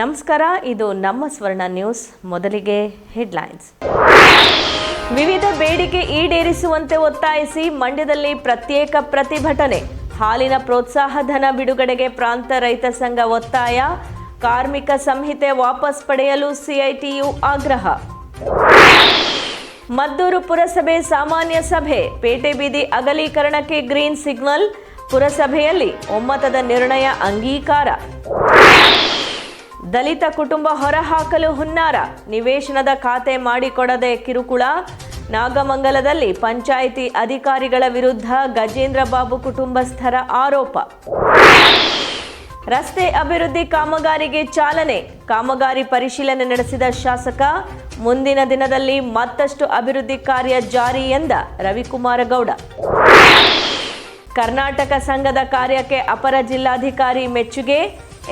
ನಮಸ್ಕಾರ, ಇದು ನಮ್ಮ ಸ್ವರ್ಣ ನ್ಯೂಸ್, ಮೊದಲಿಗೆ ಹೆಡ್ಲೈನ್ಸ್. ವಿವಿಧ ಬೇಡಿಕೆ ಈಡೇರಿಸುವಂತೆ ಒತ್ತಾಯಿಸಿ ಮಂಡ್ಯದಲ್ಲಿ ಪ್ರತ್ಯೇಕ ಪ್ರತಿಭಟನೆ. ಹಾಲಿನ ಪ್ರೋತ್ಸಾಹ ಧನ ಬಿಡುಗಡೆಗೆ ಪ್ರಾಂತ ರೈತ ಸಂಘ ಒತ್ತಾಯ. ಕಾರ್ಮಿಕ ಸಂಹಿತೆ ವಾಪಸ್ ಪಡೆಯಲು ಸಿಐಟಿಯು ಆಗ್ರಹ. ಮದ್ದೂರು ಪುರಸಭೆ ಸಾಮಾನ್ಯ ಸಭೆ. ಪೇಟೆ ಬೀದಿ ಅಗಲೀಕರಣಕ್ಕೆ ಗ್ರೀನ್ ಸಿಗ್ನಲ್. ಪುರಸಭೆಯಲ್ಲಿ ಒಮ್ಮತದ ನಿರ್ಣಯ ಅಂಗೀಕಾರ. ದಲಿತ ಕುಟುಂಬ ಹೊರಹಾಕಲು ಹುನ್ನಾರ. ನಿವೇಶನದ ಖಾತೆ ಮಾಡಿಕೊಡದೆ ಕಿರುಕುಳ. ನಾಗಮಂಗಲದಲ್ಲಿ ಪಂಚಾಯಿತಿ ಅಧಿಕಾರಿಗಳ ವಿರುದ್ಧ ಗಜೇಂದ್ರ ಬಾಬು ಕುಟುಂಬಸ್ಥರ ಆರೋಪ. ರಸ್ತೆ ಅಭಿವೃದ್ಧಿ ಕಾಮಗಾರಿಗೆ ಚಾಲನೆ. ಕಾಮಗಾರಿ ಪರಿಶೀಲನೆ ನಡೆಸಿದ ಶಾಸಕ, ಮುಂದಿನ ದಿನದಲ್ಲಿ ಮತ್ತಷ್ಟು ಅಭಿವೃದ್ಧಿ ಕಾರ್ಯ ಜಾರಿ ಎಂದ ರವಿಕುಮಾರ ಗೌಡ. ಕರ್ನಾಟಕ ಸಂಘದ ಕಾರ್ಯಕ್ಕೆ ಅಪರ ಜಿಲ್ಲಾಧಿಕಾರಿ ಮೆಚ್ಚುಗೆ.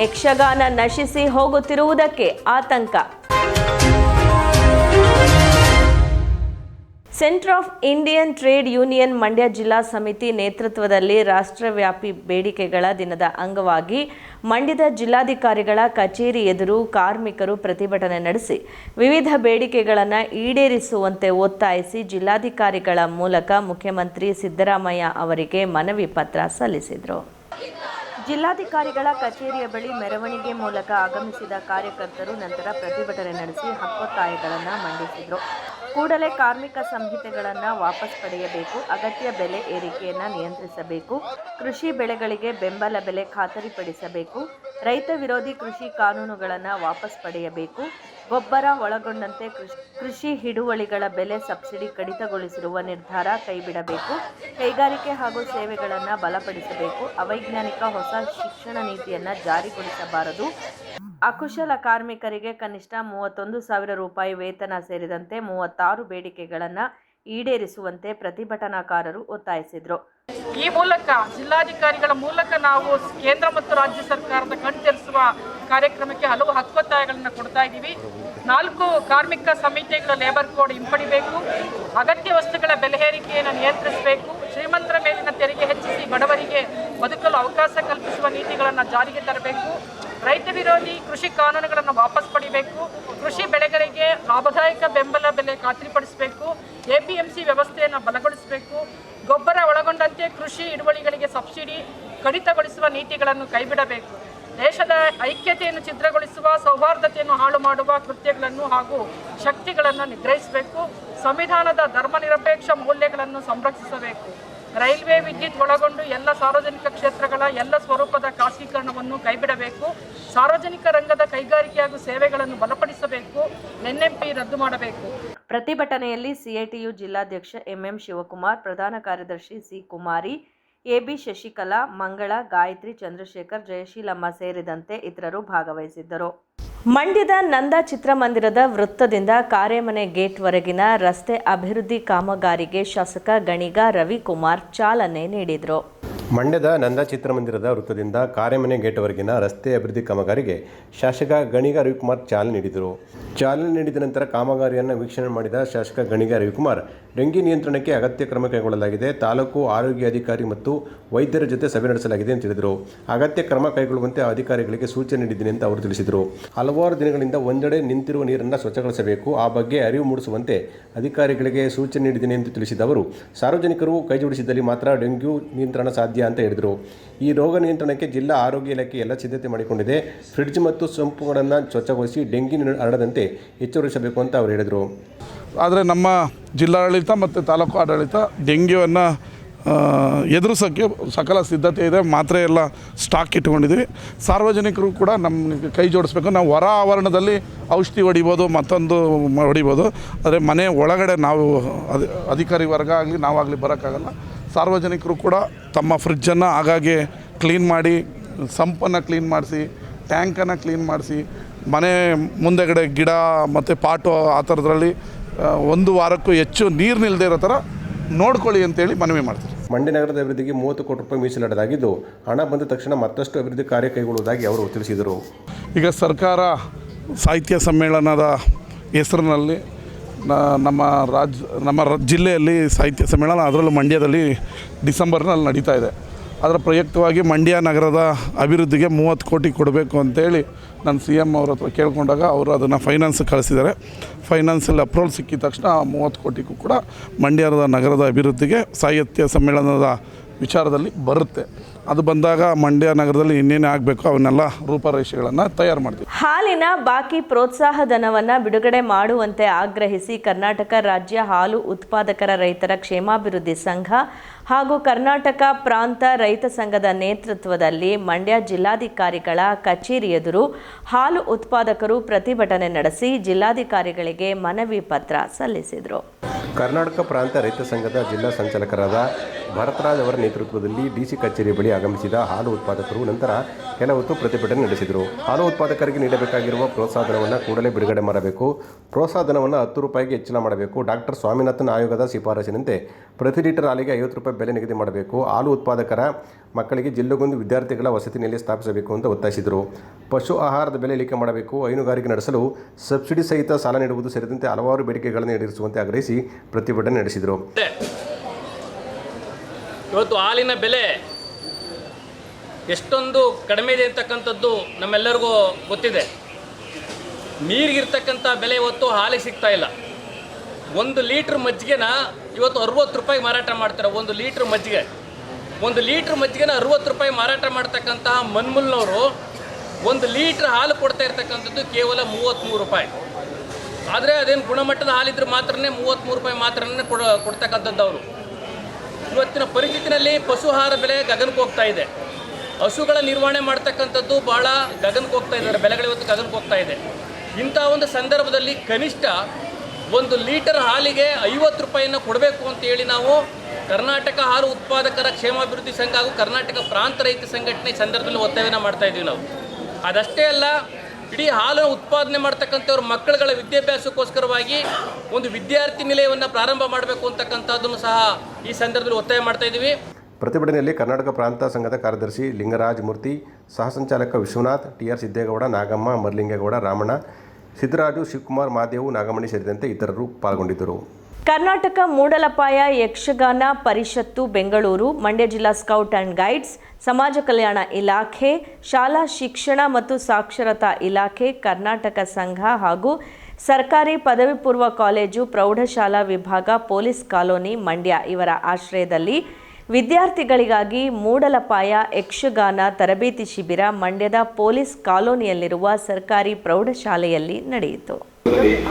ಯಕ್ಷಗಾನ ನಶಿಸಿ ಹೋಗುತ್ತಿರುವುದಕ್ಕೆ ಆತಂಕ. Centre of Indian Trade Union Mandya ಜಿಲ್ಲಾ ಸಮಿತಿ ನೇತೃತ್ವದಲ್ಲಿ ರಾಷ್ಟ್ರವ್ಯಾಪಿ ಬೇಡಿಕೆಗಳ ದಿನದ ಅಂಗವಾಗಿ ಮಂಡ್ಯದ ಜಿಲ್ಲಾಧಿಕಾರಿಗಳ ಕಚೇರಿ ಎದುರು ಕಾರ್ಮಿಕರು ಪ್ರತಿಭಟನೆ ನಡೆಸಿ, ವಿವಿಧ ಬೇಡಿಕೆಗಳನ್ನು ಈಡೇರಿಸುವಂತೆ ಒತ್ತಾಯಿಸಿ ಜಿಲ್ಲಾಧಿಕಾರಿಗಳ ಮೂಲಕ ಮುಖ್ಯಮಂತ್ರಿ ಸಿದ್ದರಾಮಯ್ಯ ಅವರಿಗೆ ಮನವಿ ಪತ್ರ ಸಲ್ಲಿಸಿದರು. ಜಿಲ್ಲಾಧಿಕಾರಿಗಳ ಕಚೇರಿಯ ಬಳಿ ಮೆರವಣಿಗೆ ಮೂಲಕ ಆಗಮಿಸಿದ ಕಾರ್ಯಕರ್ತರು ನಂತರ ಪ್ರತಿಭಟನೆ ನಡೆಸಿ ಹಕ್ಕೊತ್ತಾಯಗಳನ್ನು ಮಂಡಿಸಿದರು. ಕೂಡಲೇ ಕಾರ್ಮಿಕ ಸಂಹಿತೆಗಳನ್ನು ವಾಪಸ್ ಪಡೆಯಬೇಕು, ಅಗತ್ಯ ಬೆಲೆ ಏರಿಕೆಯನ್ನು ನಿಯಂತ್ರಿಸಬೇಕು, ಕೃಷಿ ಬೆಳೆಗಳಿಗೆ ಬೆಂಬಲ ಬೆಲೆ ಖಾತರಿಪಡಿಸಬೇಕು, ರೈತ ವಿರೋಧಿ ಕೃಷಿ ಕಾನೂನುಗಳನ್ನು ವಾಪಸ್ ಪಡೆಯಬೇಕು ಗೊಬ್ಬರ ಒಳಗೊಂಡಂತೆ ಕೃಷಿ ಹಿಡುವಳಿಗಳ ಬೆಲೆ ಸಬ್ಸಿಡಿ ಕಡಿತಗೊಳಿಸಿರುವ ನಿರ್ಧಾರ ಕೈಬಿಡಬೇಕು. ಕೈಗಾರಿಕೆ ಹಾಗೂ ಸೇವೆಗಳನ್ನು ಬಲಪಡಿಸಬೇಕು. ಅವೈಜ್ಞಾನಿಕ ಹೊಸ ಶಿಕ್ಷಣ ನೀತಿಯನ್ನು ಜಾರಿಗೊಳಿಸಬಾರದು. ಅಕುಶಲ ಕಾರ್ಮಿಕರಿಗೆ ಕನಿಷ್ಠ ಮೂವತ್ತೊಂದು ಸಾವಿರ ರೂಪಾಯಿ ವೇತನ ಸೇರಿದಂತೆ ಮೂವತ್ತಾರು ಬೇಡಿಕೆಗಳನ್ನು ಈಡೇರಿಸುವಂತೆ ಪ್ರತಿಭಟನಾಕಾರರು ಒತ್ತಾಯಿಸಿದರು. ಈ ಮೂಲಕ ಜಿಲ್ಲಾಧಿಕಾರಿಗಳ ಮೂಲಕ ನಾವು ಕೇಂದ್ರ ಮತ್ತು ರಾಜ್ಯ ಸರ್ಕಾರದ ಕಣ್ತೆರೆಸುವ ಕಾರ್ಯಕ್ರಮಕ್ಕೆ ಹಲವು ಹಕ್ಕೊತ್ತಾಯಗಳನ್ನು ಕೊಡ್ತಾ ಇದ್ದೀವಿ. ನಾಲ್ಕು ಕಾರ್ಮಿಕ ಸಮಿತಿಗಳ ಲೇಬರ್ ಕೋಡ್ ಹಿಂಪಡಿಬೇಕು. ಅಗತ್ಯ ವಸ್ತುಗಳ ಬೆಲೆ ಏರಿಕೆಯನ್ನು ನಿಯಂತ್ರಿಸಬೇಕು. ಶ್ರೀಮಂತರ ಮೇಲಿನ ತೆರಿಗೆ ಹೆಚ್ಚಿಸಿ ಬಡವರಿಗೆ ಬದುಕಲು ಅವಕಾಶ ಕಲ್ಪಿಸುವ ನೀತಿಗಳನ್ನು ಜಾರಿಗೆ ತರಬೇಕು. ರೈತ ವಿರೋಧಿ ಕೃಷಿ ಕಾನೂನುಗಳನ್ನು ವಾಪಸ್ ಪಡಿಬೇಕು, ಕೃಷಿ ಬೆಳೆಗಳಿಗೆ ಲಾಭದಾಯಕ ಬೆಂಬಲ ಬೆಲೆ ಖಾತ್ರಿಪಡಿಸಬೇಕು ಎ ಪಿ ಎಂ ಸಿ ವ್ಯವಸ್ಥೆಯನ್ನು ಬಲಗೊಳಿಸಬೇಕು, ಗೊಬ್ಬರ ಒಳಗೊಂಡಂತೆ ಕೃಷಿ ಹಿಡುವಳಿಗಳಿಗೆ ಸಬ್ಸಿಡಿ ಕಡಿತಗೊಳಿಸುವ ನೀತಿಗಳನ್ನು ಕೈಬಿಡಬೇಕು. ದೇಶದ ಐಕ್ಯತೆಯನ್ನು ಛಿದ್ರಗೊಳಿಸುವ, ಸೌಹಾರ್ದತೆಯನ್ನು ಹಾಳು ಮಾಡುವ ಕೃತ್ಯಗಳನ್ನು ಹಾಗೂ ಶಕ್ತಿಗಳನ್ನು ನಿಗ್ರಹಿಸಬೇಕು, ಸಂವಿಧಾನದ ಧರ್ಮನಿರಪೇಕ್ಷ ಮೌಲ್ಯಗಳನ್ನು ಸಂರಕ್ಷಿಸಬೇಕು. ರೈಲ್ವೆ ವಿದ್ಯುತ್ ಒಳಗೊಂಡು ಎಲ್ಲ ಸಾರ್ವಜನಿಕ ಕ್ಷೇತ್ರಗಳ ಎಲ್ಲ ಸ್ವರೂಪದ ಖಾಸಗೀಕರಣವನ್ನು ಕೈಬಿಡಬೇಕು. ಸಾರ್ವಜನಿಕ ರಂಗದ ಕೈಗಾರಿಕೆ ಹಾಗೂ ಸೇವೆಗಳನ್ನು ಬಲಪಡಿಸಬೇಕು. ಎನ್ಎಂಪಿ ರದ್ದು ಮಾಡಬೇಕು. ಪ್ರತಿಭಟನೆಯಲ್ಲಿ ಸಿಐಟಿಯು ಜಿಲ್ಲಾಧ್ಯಕ್ಷ ಎಂಎಂ ಶಿವಕುಮಾರ್, ಪ್ರಧಾನ ಕಾರ್ಯದರ್ಶಿ ಸಿ ಕುಮಾರಿ, ಎಬಿ ಶಶಿಕಲಾ, ಮಂಗಳ, ಗಾಯತ್ರಿ ಚಂದ್ರಶೇಖರ್, ಜಯಶೀಲಮ್ಮ ಸೇರಿದಂತೆ ಇತರರು ಭಾಗವಹಿಸಿದ್ದರು. ಮಂಡ್ಯದ ನಂದ ಚಿತ್ರಮಂದಿರದ ವೃತ್ತದಿಂದ ಕಾರೆಮನೆ ಗೇಟ್ವರೆಗಿನ ರಸ್ತೆ ಅಭಿವೃದ್ಧಿ ಕಾಮಗಾರಿಗೆ ಶಾಸಕ ಗಣಿಗ ರವಿಕುಮಾರ್ ಚಾಲನೆ ನೀಡಿದರು. ಮಂಡ್ಯದ ನಂದ ಚಿತ್ರಮಂದಿರದ ವೃತ್ತದಿಂದ ಕಾರೆಮನೆ ಗೇಟ್ವರೆಗಿನ ರಸ್ತೆ ಅಭಿವೃದ್ಧಿ ಕಾಮಗಾರಿಗೆ ಶಾಸಕ ಗಣಿಗ ರವಿಕುಮಾರ್ ಚಾಲನೆ ನೀಡಿದರು. ಚಾಲನೆ ನೀಡಿದ ನಂತರ ಕಾಮಗಾರಿಯನ್ನು ವೀಕ್ಷಣೆ ಮಾಡಿದ ಶಾಸಕ ಗಣಿಗ ರವಿಕುಮಾರ್ ಡೆಂಗಿ ನಿಯಂತ್ರಣಕ್ಕೆ ಅಗತ್ಯ ಕ್ರಮ ಕೈಗೊಳ್ಳಲಾಗಿದೆ. ತಾಲೂಕು ಆರೋಗ್ಯ ಅಧಿಕಾರಿ ಮತ್ತು ವೈದ್ಯರ ಜೊತೆ ಸಭೆ ನಡೆಸಲಾಗಿದೆ ಅಂತ ಹೇಳಿದರು. ಅಗತ್ಯ ಕ್ರಮ ಕೈಗೊಳ್ಳುವಂತೆ ಅಧಿಕಾರಿಗಳಿಗೆ ಸೂಚನೆ ನೀಡಿದ್ದೀನಿ ಅಂತ ಅವರು ತಿಳಿಸಿದರು. ಹಲವಾರು ದಿನಗಳಿಂದ ಒಂದೆಡೆ ನಿಂತಿರುವ ನೀರನ್ನು ಸ್ವಚ್ಛಗೊಳಿಸಬೇಕು. ಆ ಬಗ್ಗೆ ಅರಿವು ಮೂಡಿಸುವಂತೆ ಅಧಿಕಾರಿಗಳಿಗೆ ಸೂಚನೆ ನೀಡಿದ್ದೀನಿ ಎಂದು ತಿಳಿಸಿದ ಅವರು, ಸಾರ್ವಜನಿಕರು ಕೈಜೋಡಿಸಿದಲ್ಲಿ ಮಾತ್ರ ಡೆಂಗ್ಯೂ ನಿಯಂತ್ರಣ ಸಾಧ್ಯ ಅಂತ ಹೇಳಿದರು. ಈ ರೋಗ ನಿಯಂತ್ರಣಕ್ಕೆ ಜಿಲ್ಲಾ ಆರೋಗ್ಯ ಇಲಾಖೆ ಎಲ್ಲ ಸಿದ್ಧತೆ ಮಾಡಿಕೊಂಡಿದೆ. ಫ್ರಿಡ್ಜ್ ಮತ್ತು ಸೋಂಪುಗಳನ್ನು ಸ್ವಚ್ಛಗೊಳಿಸಿ ಡೆಂಗಿ ಹರಡದಂತೆ ಎಚ್ಚರಿಸಬೇಕು ಅಂತ ಅವರು ಹೇಳಿದರು. ಆದರೆ ನಮ್ಮ ಜಿಲ್ಲಾಡಳಿತ ಮತ್ತು ತಾಲೂಕು ಆಡಳಿತ ಡೆಂಗ್ಯೂವನ್ನು ಎದುರಿಸೋಕ್ಕೆ ಸಕಲ ಸಿದ್ಧತೆ ಇದೆ. ಮಾತ್ರೆ ಎಲ್ಲ ಸ್ಟಾಕ್ ಇಟ್ಕೊಂಡಿದ್ದೀವಿ ಸಾರ್ವಜನಿಕರು ಕೂಡ ನಮ್ಮ ಕೈ ಜೋಡಿಸ್ಬೇಕು. ನಾವು ಹೊರ ಆವರಣದಲ್ಲಿ ಔಷಧಿ ಹೊಡಿಬೋದು, ಮತ್ತೊಂದು ಹೊಡಿಬೋದು. ಆದರೆ ಮನೆ ಒಳಗಡೆ ನಾವು ಅಧಿ, ಅಧಿಕಾರಿ ವರ್ಗ ಆಗಲಿ, ನಾವಾಗಲಿ ಬರೋಕ್ಕಾಗಲ್ಲ. ಸಾರ್ವಜನಿಕರು ಕೂಡ ತಮ್ಮ ಫ್ರಿಡ್ಜನ್ನು ಆಗಾಗ್ಗೆ ಕ್ಲೀನ್ ಮಾಡಿ, ಸಂಪನ್ನು ಕ್ಲೀನ್ ಮಾಡಿಸಿ ಟ್ಯಾಂಕನ್ನು ಕ್ಲೀನ್ ಮಾಡಿಸಿ, ಮನೆ ಮುಂದೆಗಡೆ ಗಿಡ ಮತ್ತು ಪಾಟು ಆ ಥರದ್ರಲ್ಲಿ ಒಂದು ವಾರಕ್ಕೂ ಹೆಚ್ಚು ನೀರು ನಿಲ್ಲದೆ ಇರೋ ಥರ ನೋಡ್ಕೊಳ್ಳಿ ಅಂತೇಳಿ ಮನವಿ ಮಾಡ್ತಾರೆ. ಮಂಡ್ಯ ನಗರದ ಅಭಿವೃದ್ಧಿಗೆ ಮೂವತ್ತು ಕೋಟಿ ರೂಪಾಯಿ ಮೀಸಲಿಡಲಾಗಿದ್ದು ಹಣ ಬಂದ ತಕ್ಷಣ ಮತ್ತಷ್ಟು ಅಭಿವೃದ್ಧಿ ಕಾರ್ಯ ಕೈಗೊಳ್ಳುವುದಾಗಿ ಅವರು ತಿಳಿಸಿದರು. ಈಗ ಸರ್ಕಾರ ಸಾಹಿತ್ಯ ಸಮ್ಮೇಳನದ ಹೆಸರಿನಲ್ಲಿ ನಮ್ಮ ರಾಜ್ ನಮ್ಮ ಜಿಲ್ಲೆಯಲ್ಲಿ ಸಾಹಿತ್ಯ ಸಮ್ಮೇಳನ ಅದರಲ್ಲೂ ಮಂಡ್ಯದಲ್ಲಿ ಡಿಸೆಂಬರ್ನಲ್ಲಿ ನಡೀತಾ ಇದೆ. ಅದರ ಪ್ರಯುಕ್ತವಾಗಿ ಮಂಡ್ಯ ನಗರದ ಅಭಿವೃದ್ಧಿಗೆ ಮೂವತ್ತು ಕೋಟಿ ಕೊಡಬೇಕು ಅಂತೇಳಿ ನಾನು ಸಿ ಎಂ ಅವ್ರ ಹತ್ರ ಕೇಳಿಕೊಂಡಾಗ ಅವರು ಅದನ್ನು ಫೈನಾನ್ಸ್ ಕಳಿಸಿದ್ದಾರೆ. ಫೈನಾನ್ಸಲ್ಲಿ ಅಪ್ರೂವಲ್ ಸಿಕ್ಕಿದ ತಕ್ಷಣ ಆ ಮೂವತ್ತು ಕೋಟಿಗೂ ಕೂಡ ಮಂಡ್ಯದ ನಗರದ ಅಭಿವೃದ್ಧಿಗೆ ಸಾಹಿತ್ಯ ಸಮ್ಮೇಳನದ ವಿಚಾರದಲ್ಲಿ ಬರುತ್ತೆ. ಅದು ಬಂದಾಗ ಮಂಡ್ಯ ನಗರದಲ್ಲಿ ಇನ್ನೇನು ಆಗಬೇಕು ಅವನ್ನೆಲ್ಲ ರೂಪರೇಷೆಗಳನ್ನು ತಯಾರು ಮಾಡ್ತೀವಿ. ಹಾಲಿನ ಬಾಕಿ ಪ್ರೋತ್ಸಾಹ ಧನವನ್ನು ಬಿಡುಗಡೆ ಮಾಡುವಂತೆ ಆಗ್ರಹಿಸಿ ಕರ್ನಾಟಕ ರಾಜ್ಯ ಹಾಲು ಉತ್ಪಾದಕರ ರೈತರ ಕ್ಷೇಮಾಭಿವೃದ್ಧಿ ಸಂಘ ಹಾಗೂ ಕರ್ನಾಟಕ ಪ್ರಾಂತ ರೈತ ಸಂಘದ ನೇತೃತ್ವದಲ್ಲಿ ಮಂಡ್ಯ ಜಿಲ್ಲಾಧಿಕಾರಿಗಳ ಕಚೇರಿ ಎದುರು ಹಾಲು ಉತ್ಪಾದಕರು ಪ್ರತಿಭಟನೆ ನಡೆಸಿ ಜಿಲ್ಲಾಧಿಕಾರಿಗಳಿಗೆ ಮನವಿ ಪತ್ರ ಸಲ್ಲಿಸಿದರು. ಕರ್ನಾಟಕ ಪ್ರಾಂತ ರೈತ ಸಂಘದ ಜಿಲ್ಲಾ ಸಂಚಾಲಕರಾದ ಭರತರಾಜ್ ಅವರ ನೇತೃತ್ವದಲ್ಲಿ ಡಿಸಿ ಕಚೇರಿ ಬಳಿ ಆಗಮಿಸಿದ ಹಾಲು ಉತ್ಪಾದಕರು ನಂತರ ಕೆಲ ಹೊತ್ತು ಪ್ರತಿಭಟನೆ ನಡೆಸಿದರು. ಹಾಲು ಉತ್ಪಾದಕರಿಗೆ ನೀಡಬೇಕಾಗಿರುವ ಪ್ರೋತ್ಸಾಹಧನವನ್ನು ಕೂಡಲೇ ಬಿಡುಗಡೆ ಮಾಡಬೇಕು. ಪ್ರೋತ್ಸಾಹಧನವನ್ನು ಹತ್ತು ರೂಪಾಯಿಗೆ ಹೆಚ್ಚಳ ಮಾಡಬೇಕು. ಡಾಕ್ಟರ್ ಸ್ವಾಮಿನಾಥನ್ ಆಯೋಗದ ಶಿಫಾರಸಿನಂತೆ ಪ್ರತಿ ಲೀಟರ್ ಹಾಲಿಗೆ ಐವತ್ತು ರೂಪಾಯಿ ಬೆಲೆ ನಿಗದಿ ಮಾಡಬೇಕು. ಹಾಲು ಉತ್ಪಾದಕರ ಮಕ್ಕಳಿಗೆ ಜಿಲ್ಲೆಗೊಂದು ವಿದ್ಯಾರ್ಥಿಗಳ ವಸತಿ ನೆಲೆ ಸ್ಥಾಪಿಸಬೇಕು ಅಂತ ಒತ್ತಾಯಿಸಿದರು. ಪಶು ಆಹಾರದ ಬೆಲೆ ಇಳಿಕೆ ಮಾಡಬೇಕು. ಹೈನುಗಾರಿಕೆ ನಡೆಸಲು ಸಬ್ಸಿಡಿ ಸಹಿತ ಸಾಲ ನೀಡುವುದು ಸೇರಿದಂತೆ ಹಲವಾರು ಬೇಡಿಕೆಗಳನ್ನು ಈಡೇರಿಸುವಂತೆ ಆಗ್ರಹಿಸಿ ಪ್ರತಿಭಟನೆ ನಡೆಸಿದರು. ಇವತ್ತು ಹಾಲಿನ ಬೆಲೆ ಎಷ್ಟೊಂದು ಕಡಿಮೆ ಇದೆ ಅಂತಕ್ಕಂಥದ್ದು ನಮ್ಮೆಲ್ಲರಿಗೂ ಗೊತ್ತಿದೆ. ನೀರಿಗಿರ್ತಕ್ಕಂಥ ಬೆಲೆ ಇವತ್ತು ಹಾಲಿಗೆ ಸಿಗ್ತಾ ಇಲ್ಲ. ಒಂದು ಲೀಟ್ರ್ ಮಜ್ಜಿಗೆನ ಇವತ್ತು ಅರುವತ್ತು ರೂಪಾಯಿ ಮಾರಾಟ ಮಾಡ್ತಾರೆ. ಒಂದು ಲೀಟ್ರ್ ಮಜ್ಜಿಗೆ. ಒಂದು ಲೀಟ್ರ್ ಮಜ್ಜಿಗೆನ ಅರುವತ್ತು ರೂಪಾಯಿ ಮಾರಾಟ ಮಾಡ್ತಕ್ಕಂತಹ ಮನ್ಮುಲ್ನವರು ಒಂದು ಲೀಟ್ರ್ ಹಾಲು ಕೊಡ್ತಾ ಇರ್ತಕ್ಕಂಥದ್ದು ಕೇವಲ ಮೂವತ್ತ್ಮೂರು ರೂಪಾಯಿ. ಆದರೆ ಅದೇನು ಗುಣಮಟ್ಟದ ಹಾಲಿದ್ರೆ ಮಾತ್ರನೇ ಮೂವತ್ತ್ಮೂರು ರೂಪಾಯಿ ಮಾತ್ರನೇ ಕೊಡ, ಕೊಡ್ತಕ್ಕಂಥದ್ದು ಅವರು. ಇವತ್ತಿನ ಪರಿಸ್ಥಿತಿನಲ್ಲಿ ಪಶು ಆಹಾರ ಬೆಲೆ ಗಗನಕ್ಕೆ ಹೋಗ್ತಾ ಇದೆ. ಹಸುಗಳ ನಿರ್ವಹಣೆ ಮಾಡ್ತಕ್ಕಂಥದ್ದು ಭಾಳ ಗಗನಕ್ಕೆ ಹೋಗ್ತಾ ಇದ್ದಾರೆ ಬೆಲೆಗಳು ಇವತ್ತು ಗಗನಕ್ಕೆ ಹೋಗ್ತಾ ಇದೆ. ಇಂಥ ಒಂದು ಸಂದರ್ಭದಲ್ಲಿ ಕನಿಷ್ಠ ಒಂದು ಲೀಟರ್ ಹಾಲಿಗೆ ಐವತ್ತು ರೂಪಾಯಿಯನ್ನು ಕೊಡಬೇಕು ಅಂತೇಳಿ ನಾವು ಕರ್ನಾಟಕ ಹಾಲು ಉತ್ಪಾದಕರ ಕ್ಷೇಮಾಭಿವೃದ್ಧಿ ಸಂಘ ಹಾಗೂ ಕರ್ನಾಟಕ ಪ್ರಾಂತ ರೈತ ಸಂಘಟನೆ ಸಂದರ್ಭದಲ್ಲಿ ಒತ್ತಾಯವನ್ನು ಮಾಡ್ತಾ ಇದ್ದೀವಿ ನಾವು. ಅದಷ್ಟೇ ಅಲ್ಲ ಇಡೀ ಹಾಲನ್ನು ಉತ್ಪಾದನೆ ಮಾಡ್ತಕ್ಕಂಥವ್ರ ಮಕ್ಕಳುಗಳ ವಿದ್ಯಾಭ್ಯಾಸಕ್ಕೋಸ್ಕರವಾಗಿ ಒಂದು ವಿದ್ಯಾರ್ಥಿ ನಿಲಯವನ್ನು ಪ್ರಾರಂಭ ಮಾಡಬೇಕು ಅಂತಕ್ಕಂಥದ್ದನ್ನು ಸಹ ಈ ಸಂದರ್ಭದಲ್ಲಿ ಒತ್ತಾಯ ಮಾಡ್ತಾ ಇದ್ದೀವಿ. ಪ್ರತಿಭಟನೆಯಲ್ಲಿ ಕರ್ನಾಟಕ ಪ್ರಾಂತ ಸಂಘದ ಕಾರ್ಯದರ್ಶಿ ಲಿಂಗರಾಜ್ ಮೂರ್ತಿ ಸಹ ಸಂಚಾಲಕ ವಿಶ್ವನಾಥ್ ಟಿ ಆರ್ ಸಿದ್ದೇಗೌಡ, ನಾಗಮ್ಮ, ಮರ್ಲಿಂಗೇಗೌಡ, ರಾಮಣ್ಣ, ಸಿದ್ದರಾಜು, ಶಿವಕುಮಾರ್, ಮಾದೇವು, ನಾಗಮಣಿ ಸೇರಿದಂತೆ ಇತರರು ಪಾಲ್ಗೊಂಡಿದ್ದರು. ಕರ್ನಾಟಕ ಮೂಡಲಪಾಯ ಯಕ್ಷಗಾನ ಪರಿಷತ್ತು, ಬೆಂಗಳೂರು, ಮಂಡ್ಯ ಜಿಲ್ಲಾ ಸ್ಕೌಟ್ ಆ್ಯಂಡ್ ಗೈಡ್ಸ್, ಸಮಾಜ ಕಲ್ಯಾಣ ಇಲಾಖೆ, ಶಾಲಾ ಶಿಕ್ಷಣ ಮತ್ತು ಸಾಕ್ಷರತಾ ಇಲಾಖೆ, ಕರ್ನಾಟಕ ಸಂಘ ಹಾಗೂ ಸರ್ಕಾರಿ ಪದವಿ ಪೂರ್ವ ಕಾಲೇಜು, ಪ್ರೌಢಶಾಲಾ ವಿಭಾಗ, ಪೊಲೀಸ್ ಕಾಲೋನಿ, ಮಂಡ್ಯ ಇವರ ಆಶ್ರಯದಲ್ಲಿ ವಿದ್ಯಾರ್ಥಿಗಳಿಗಾಗಿ ಮೂಡಲಪಾಯ ಯಕ್ಷಗಾನ ತರಬೇತಿ ಶಿಬಿರ ಮಂಡ್ಯದ ಪೊಲೀಸ್ ಕಾಲೋನಿಯಲ್ಲಿರುವ ಸರ್ಕಾರಿ ಪ್ರೌಢಶಾಲೆಯಲ್ಲಿ ನಡೆಯಿತು.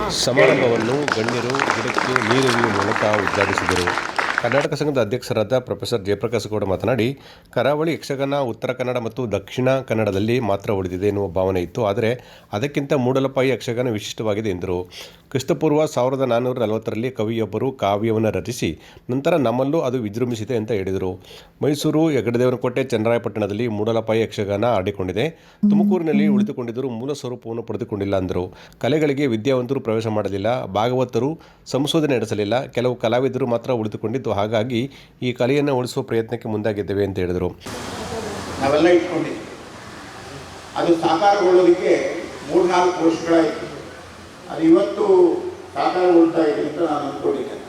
ಸಮಾರಂಭವನ್ನು ಗಣ್ಯರು, ಗಿಡಕ್ಕೆ ನೀರು ಮೂಲಕ ಉದ್ಘಾಟಿಸಿದರು. ಕರ್ನಾಟಕ ಸಂಘದ ಅಧ್ಯಕ್ಷರಾದ ಪ್ರೊಫೆಸರ್ ಜಯಪ್ರಕಾಶ್ ಗೌಡ ಮಾತನಾಡಿ, ಕರಾವಳಿ ಯಕ್ಷಗಾನ, ಉತ್ತರ ಕನ್ನಡ ಮತ್ತು ದಕ್ಷಿಣ ಕನ್ನಡದಲ್ಲಿ ಮಾತ್ರ ಉಳಿದಿದೆ ಎನ್ನುವ ಭಾವನೆ ಇತ್ತು. ಆದರೆ, ಅದಕ್ಕಿಂತ ಮೂಡಲಪಾಯಿ ಯಕ್ಷಗಾನ ವಿಶಿಷ್ಟವಾಗಿದೆ ಎಂದರು. ಕ್ರಿಸ್ತಪೂರ್ವ ಸಾವಿರದ ನಾನ್ನೂರ ನಲವತ್ತರಲ್ಲಿ ಕವಿಯೊಬ್ಬರು ಕಾವ್ಯವನ್ನು ರಚಿಸಿ, ನಂತರ ನಮ್ಮಲ್ಲೂ ಅದು ವಿಜೃಂಭಿಸಿದೆ ಅಂತ ಹೇಳಿದರು. ಮೈಸೂರು ಹೆಗಡೆದೇವನಕೋಟೆ ಚನ್ನರಾಯಪಟ್ಟಣದಲ್ಲಿ ಮೂಡಲಪಾಯಿ ಯಕ್ಷಗಾನ ಆಡಿಕೊಂಡಿದೆ. ತುಮಕೂರಿನಲ್ಲಿ ಉಳಿದುಕೊಂಡಿದ್ದರೂ ಮೂಲ ಸ್ವರೂಪವನ್ನು ಪಡೆದುಕೊಂಡಿಲ್ಲ ಅಂದರು. ಕಲೆಗಳಿಗೆ ವಿದ್ಯಾವಂತರು ಪ್ರವೇಶ ಮಾಡಲಿಲ್ಲ. ಭಾಗವತರು ಸಂಶೋಧನೆ ನಡೆಸಲಿಲ್ಲ. ಕೆಲವು ಕಲಾವಿದರು ಮಾತ್ರ ಉಳಿದುಕೊಂಡಿದ್ದು. ಹಾಗಾಗಿ ಈ ಕಲೆಯನ್ನು ಉಳಿಸುವ ಪ್ರಯತ್ನಕ್ಕೆ ಮುಂದಾಗಿದ್ದೇವೆ ಅಂತ ಹೇಳಿದರು. ಅದು ಸಾಕಾರಗೊಳ್ಳೋದಕ್ಕೆ ಮೂರ್ನಾಲ್ಕು ವರ್ಷಗಳಾಯಿತು. ಅದು ಇವತ್ತು ಸಾಕಾರಗೊಳ್ತಾ ಇದೆ ಅಂತ ನಾನು ಅಂದ್ಕೊಂಡಿದ್ದೇನೆ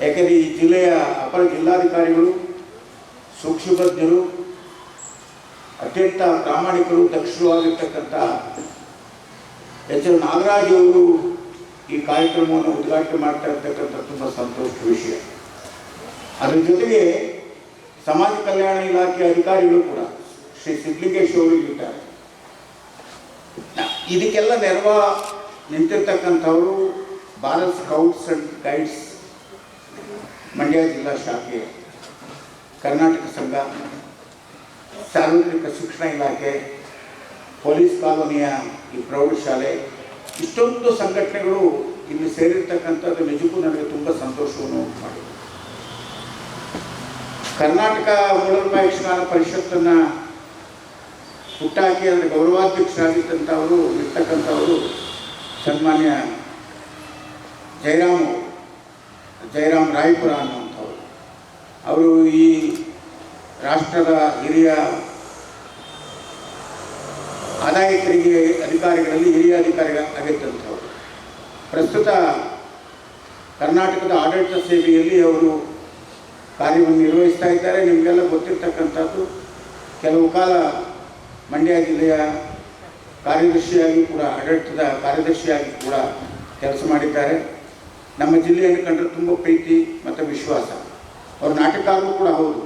ಯಾಕೆಂದರೆ ಈ ಜಿಲ್ಲೆಯ ಅಪರ ಜಿಲ್ಲಾಧಿಕಾರಿಗಳು ಸೂಕ್ಷ್ಮಜ್ಞರು ಅತ್ಯಂತ ಪ್ರಾಮಾಣಿಕರು ದಕ್ಷರು ಆಗಿರ್ತಕ್ಕಂಥ ಎಚ್ ಎಲ್ ನಾಗರಾಜ್ ಅವರು ಈ ಕಾರ್ಯಕ್ರಮವನ್ನು ಉದ್ಘಾಟನೆ ಮಾಡ್ತಾ ಇರ್ತಕ್ಕಂಥ ತುಂಬ ಸಂತೋಷದ ವಿಷಯ. ಅದರ ಜೊತೆಗೆ ಸಮಾಜ ಕಲ್ಯಾಣ ಇಲಾಖೆ ಅಧಿಕಾರಿಗಳು ಕೂಡ, ಶ್ರೀ ಸಿದ್ಲಿಂಗೇಶ್ ಅವರು ಇದ್ದಾರೆ ಇದಕ್ಕೆಲ್ಲ ನೆರವ ನಿಂತಿರ್ತಕ್ಕಂಥವರು Bharat scouts and guides Mandya ಜಿಲ್ಲಾ ಶಾಖೆ, ಕರ್ನಾಟಕ ಸಂಘ ಸಾರ್ವಜನಿಕ ಶಿಕ್ಷಣ ಇಲಾಖೆ, ಪೊಲೀಸ್ ಕಾಲೋನಿಯ ಈ ಪ್ರೌಢಶಾಲೆ ಇಷ್ಟೊಂದು ಸಂಘಟನೆಗಳು ಇಲ್ಲಿ ಸೇರಿರ್ತಕ್ಕಂಥದ್ದು ನಿಜಕ್ಕೂ ನನಗೆ ತುಂಬ ಸಂತೋಷವನ್ನು ಮಾಡಿದೆ. ಕರ್ನಾಟಕ ಮೂಲಭೂತ ಯಕ್ಷಗಾನ ಪರಿಷತ್ತನ್ನು ಹುಟ್ಟಾಕಿ ಅದರ ಗೌರವಾಧ್ಯಕ್ಷರಾಗಿದ್ದಂಥವರು, ಇರ್ತಕ್ಕಂಥವರು ಸನ್ಮಾನ್ಯ ಜಯರಾಮ್. ಜಯರಾಮ್ ರಾಯಪುರ ಅನ್ನುವಂಥವ್ರು ಅವರು ಈ ರಾಷ್ಟ್ರದ ಹಿರಿಯ ಆದಾಯ ತೆರಿಗೆ ಅಧಿಕಾರಿಗಳಲ್ಲಿ ಹಿರಿಯ ಅಧಿಕಾರಿ ಆಗಿದ್ದಂಥವ್ರು ಪ್ರಸ್ತುತ ಕರ್ನಾಟಕದ ಆಡಳಿತ ಸೇವೆಯಲ್ಲಿ ಅವರು ಕಾರ್ಯವನ್ನು ನಿರ್ವಹಿಸ್ತಾ ಇದ್ದಾರೆ ನಿಮಗೆಲ್ಲ ಗೊತ್ತಿರ್ತಕ್ಕಂಥದ್ದು, ಕೆಲವು ಕಾಲ ಮಂಡ್ಯ ಜಿಲ್ಲೆಯ ಕಾರ್ಯದರ್ಶಿಯಾಗಿ ಕೂಡ ಆಡಳಿತದ ಕಾರ್ಯದರ್ಶಿಯಾಗಿ ಕೂಡ ಕೆಲಸ ಮಾಡಿದ್ದಾರೆ. ನಮ್ಮ ಜಿಲ್ಲೆಯನ್ನು ಕಂಡ್ರೆ ತುಂಬ ಪ್ರೀತಿ ಮತ್ತು ವಿಶ್ವಾಸ. ಅವರು ನಾಟಕಕಾರರು ಕೂಡ ಹೌದು.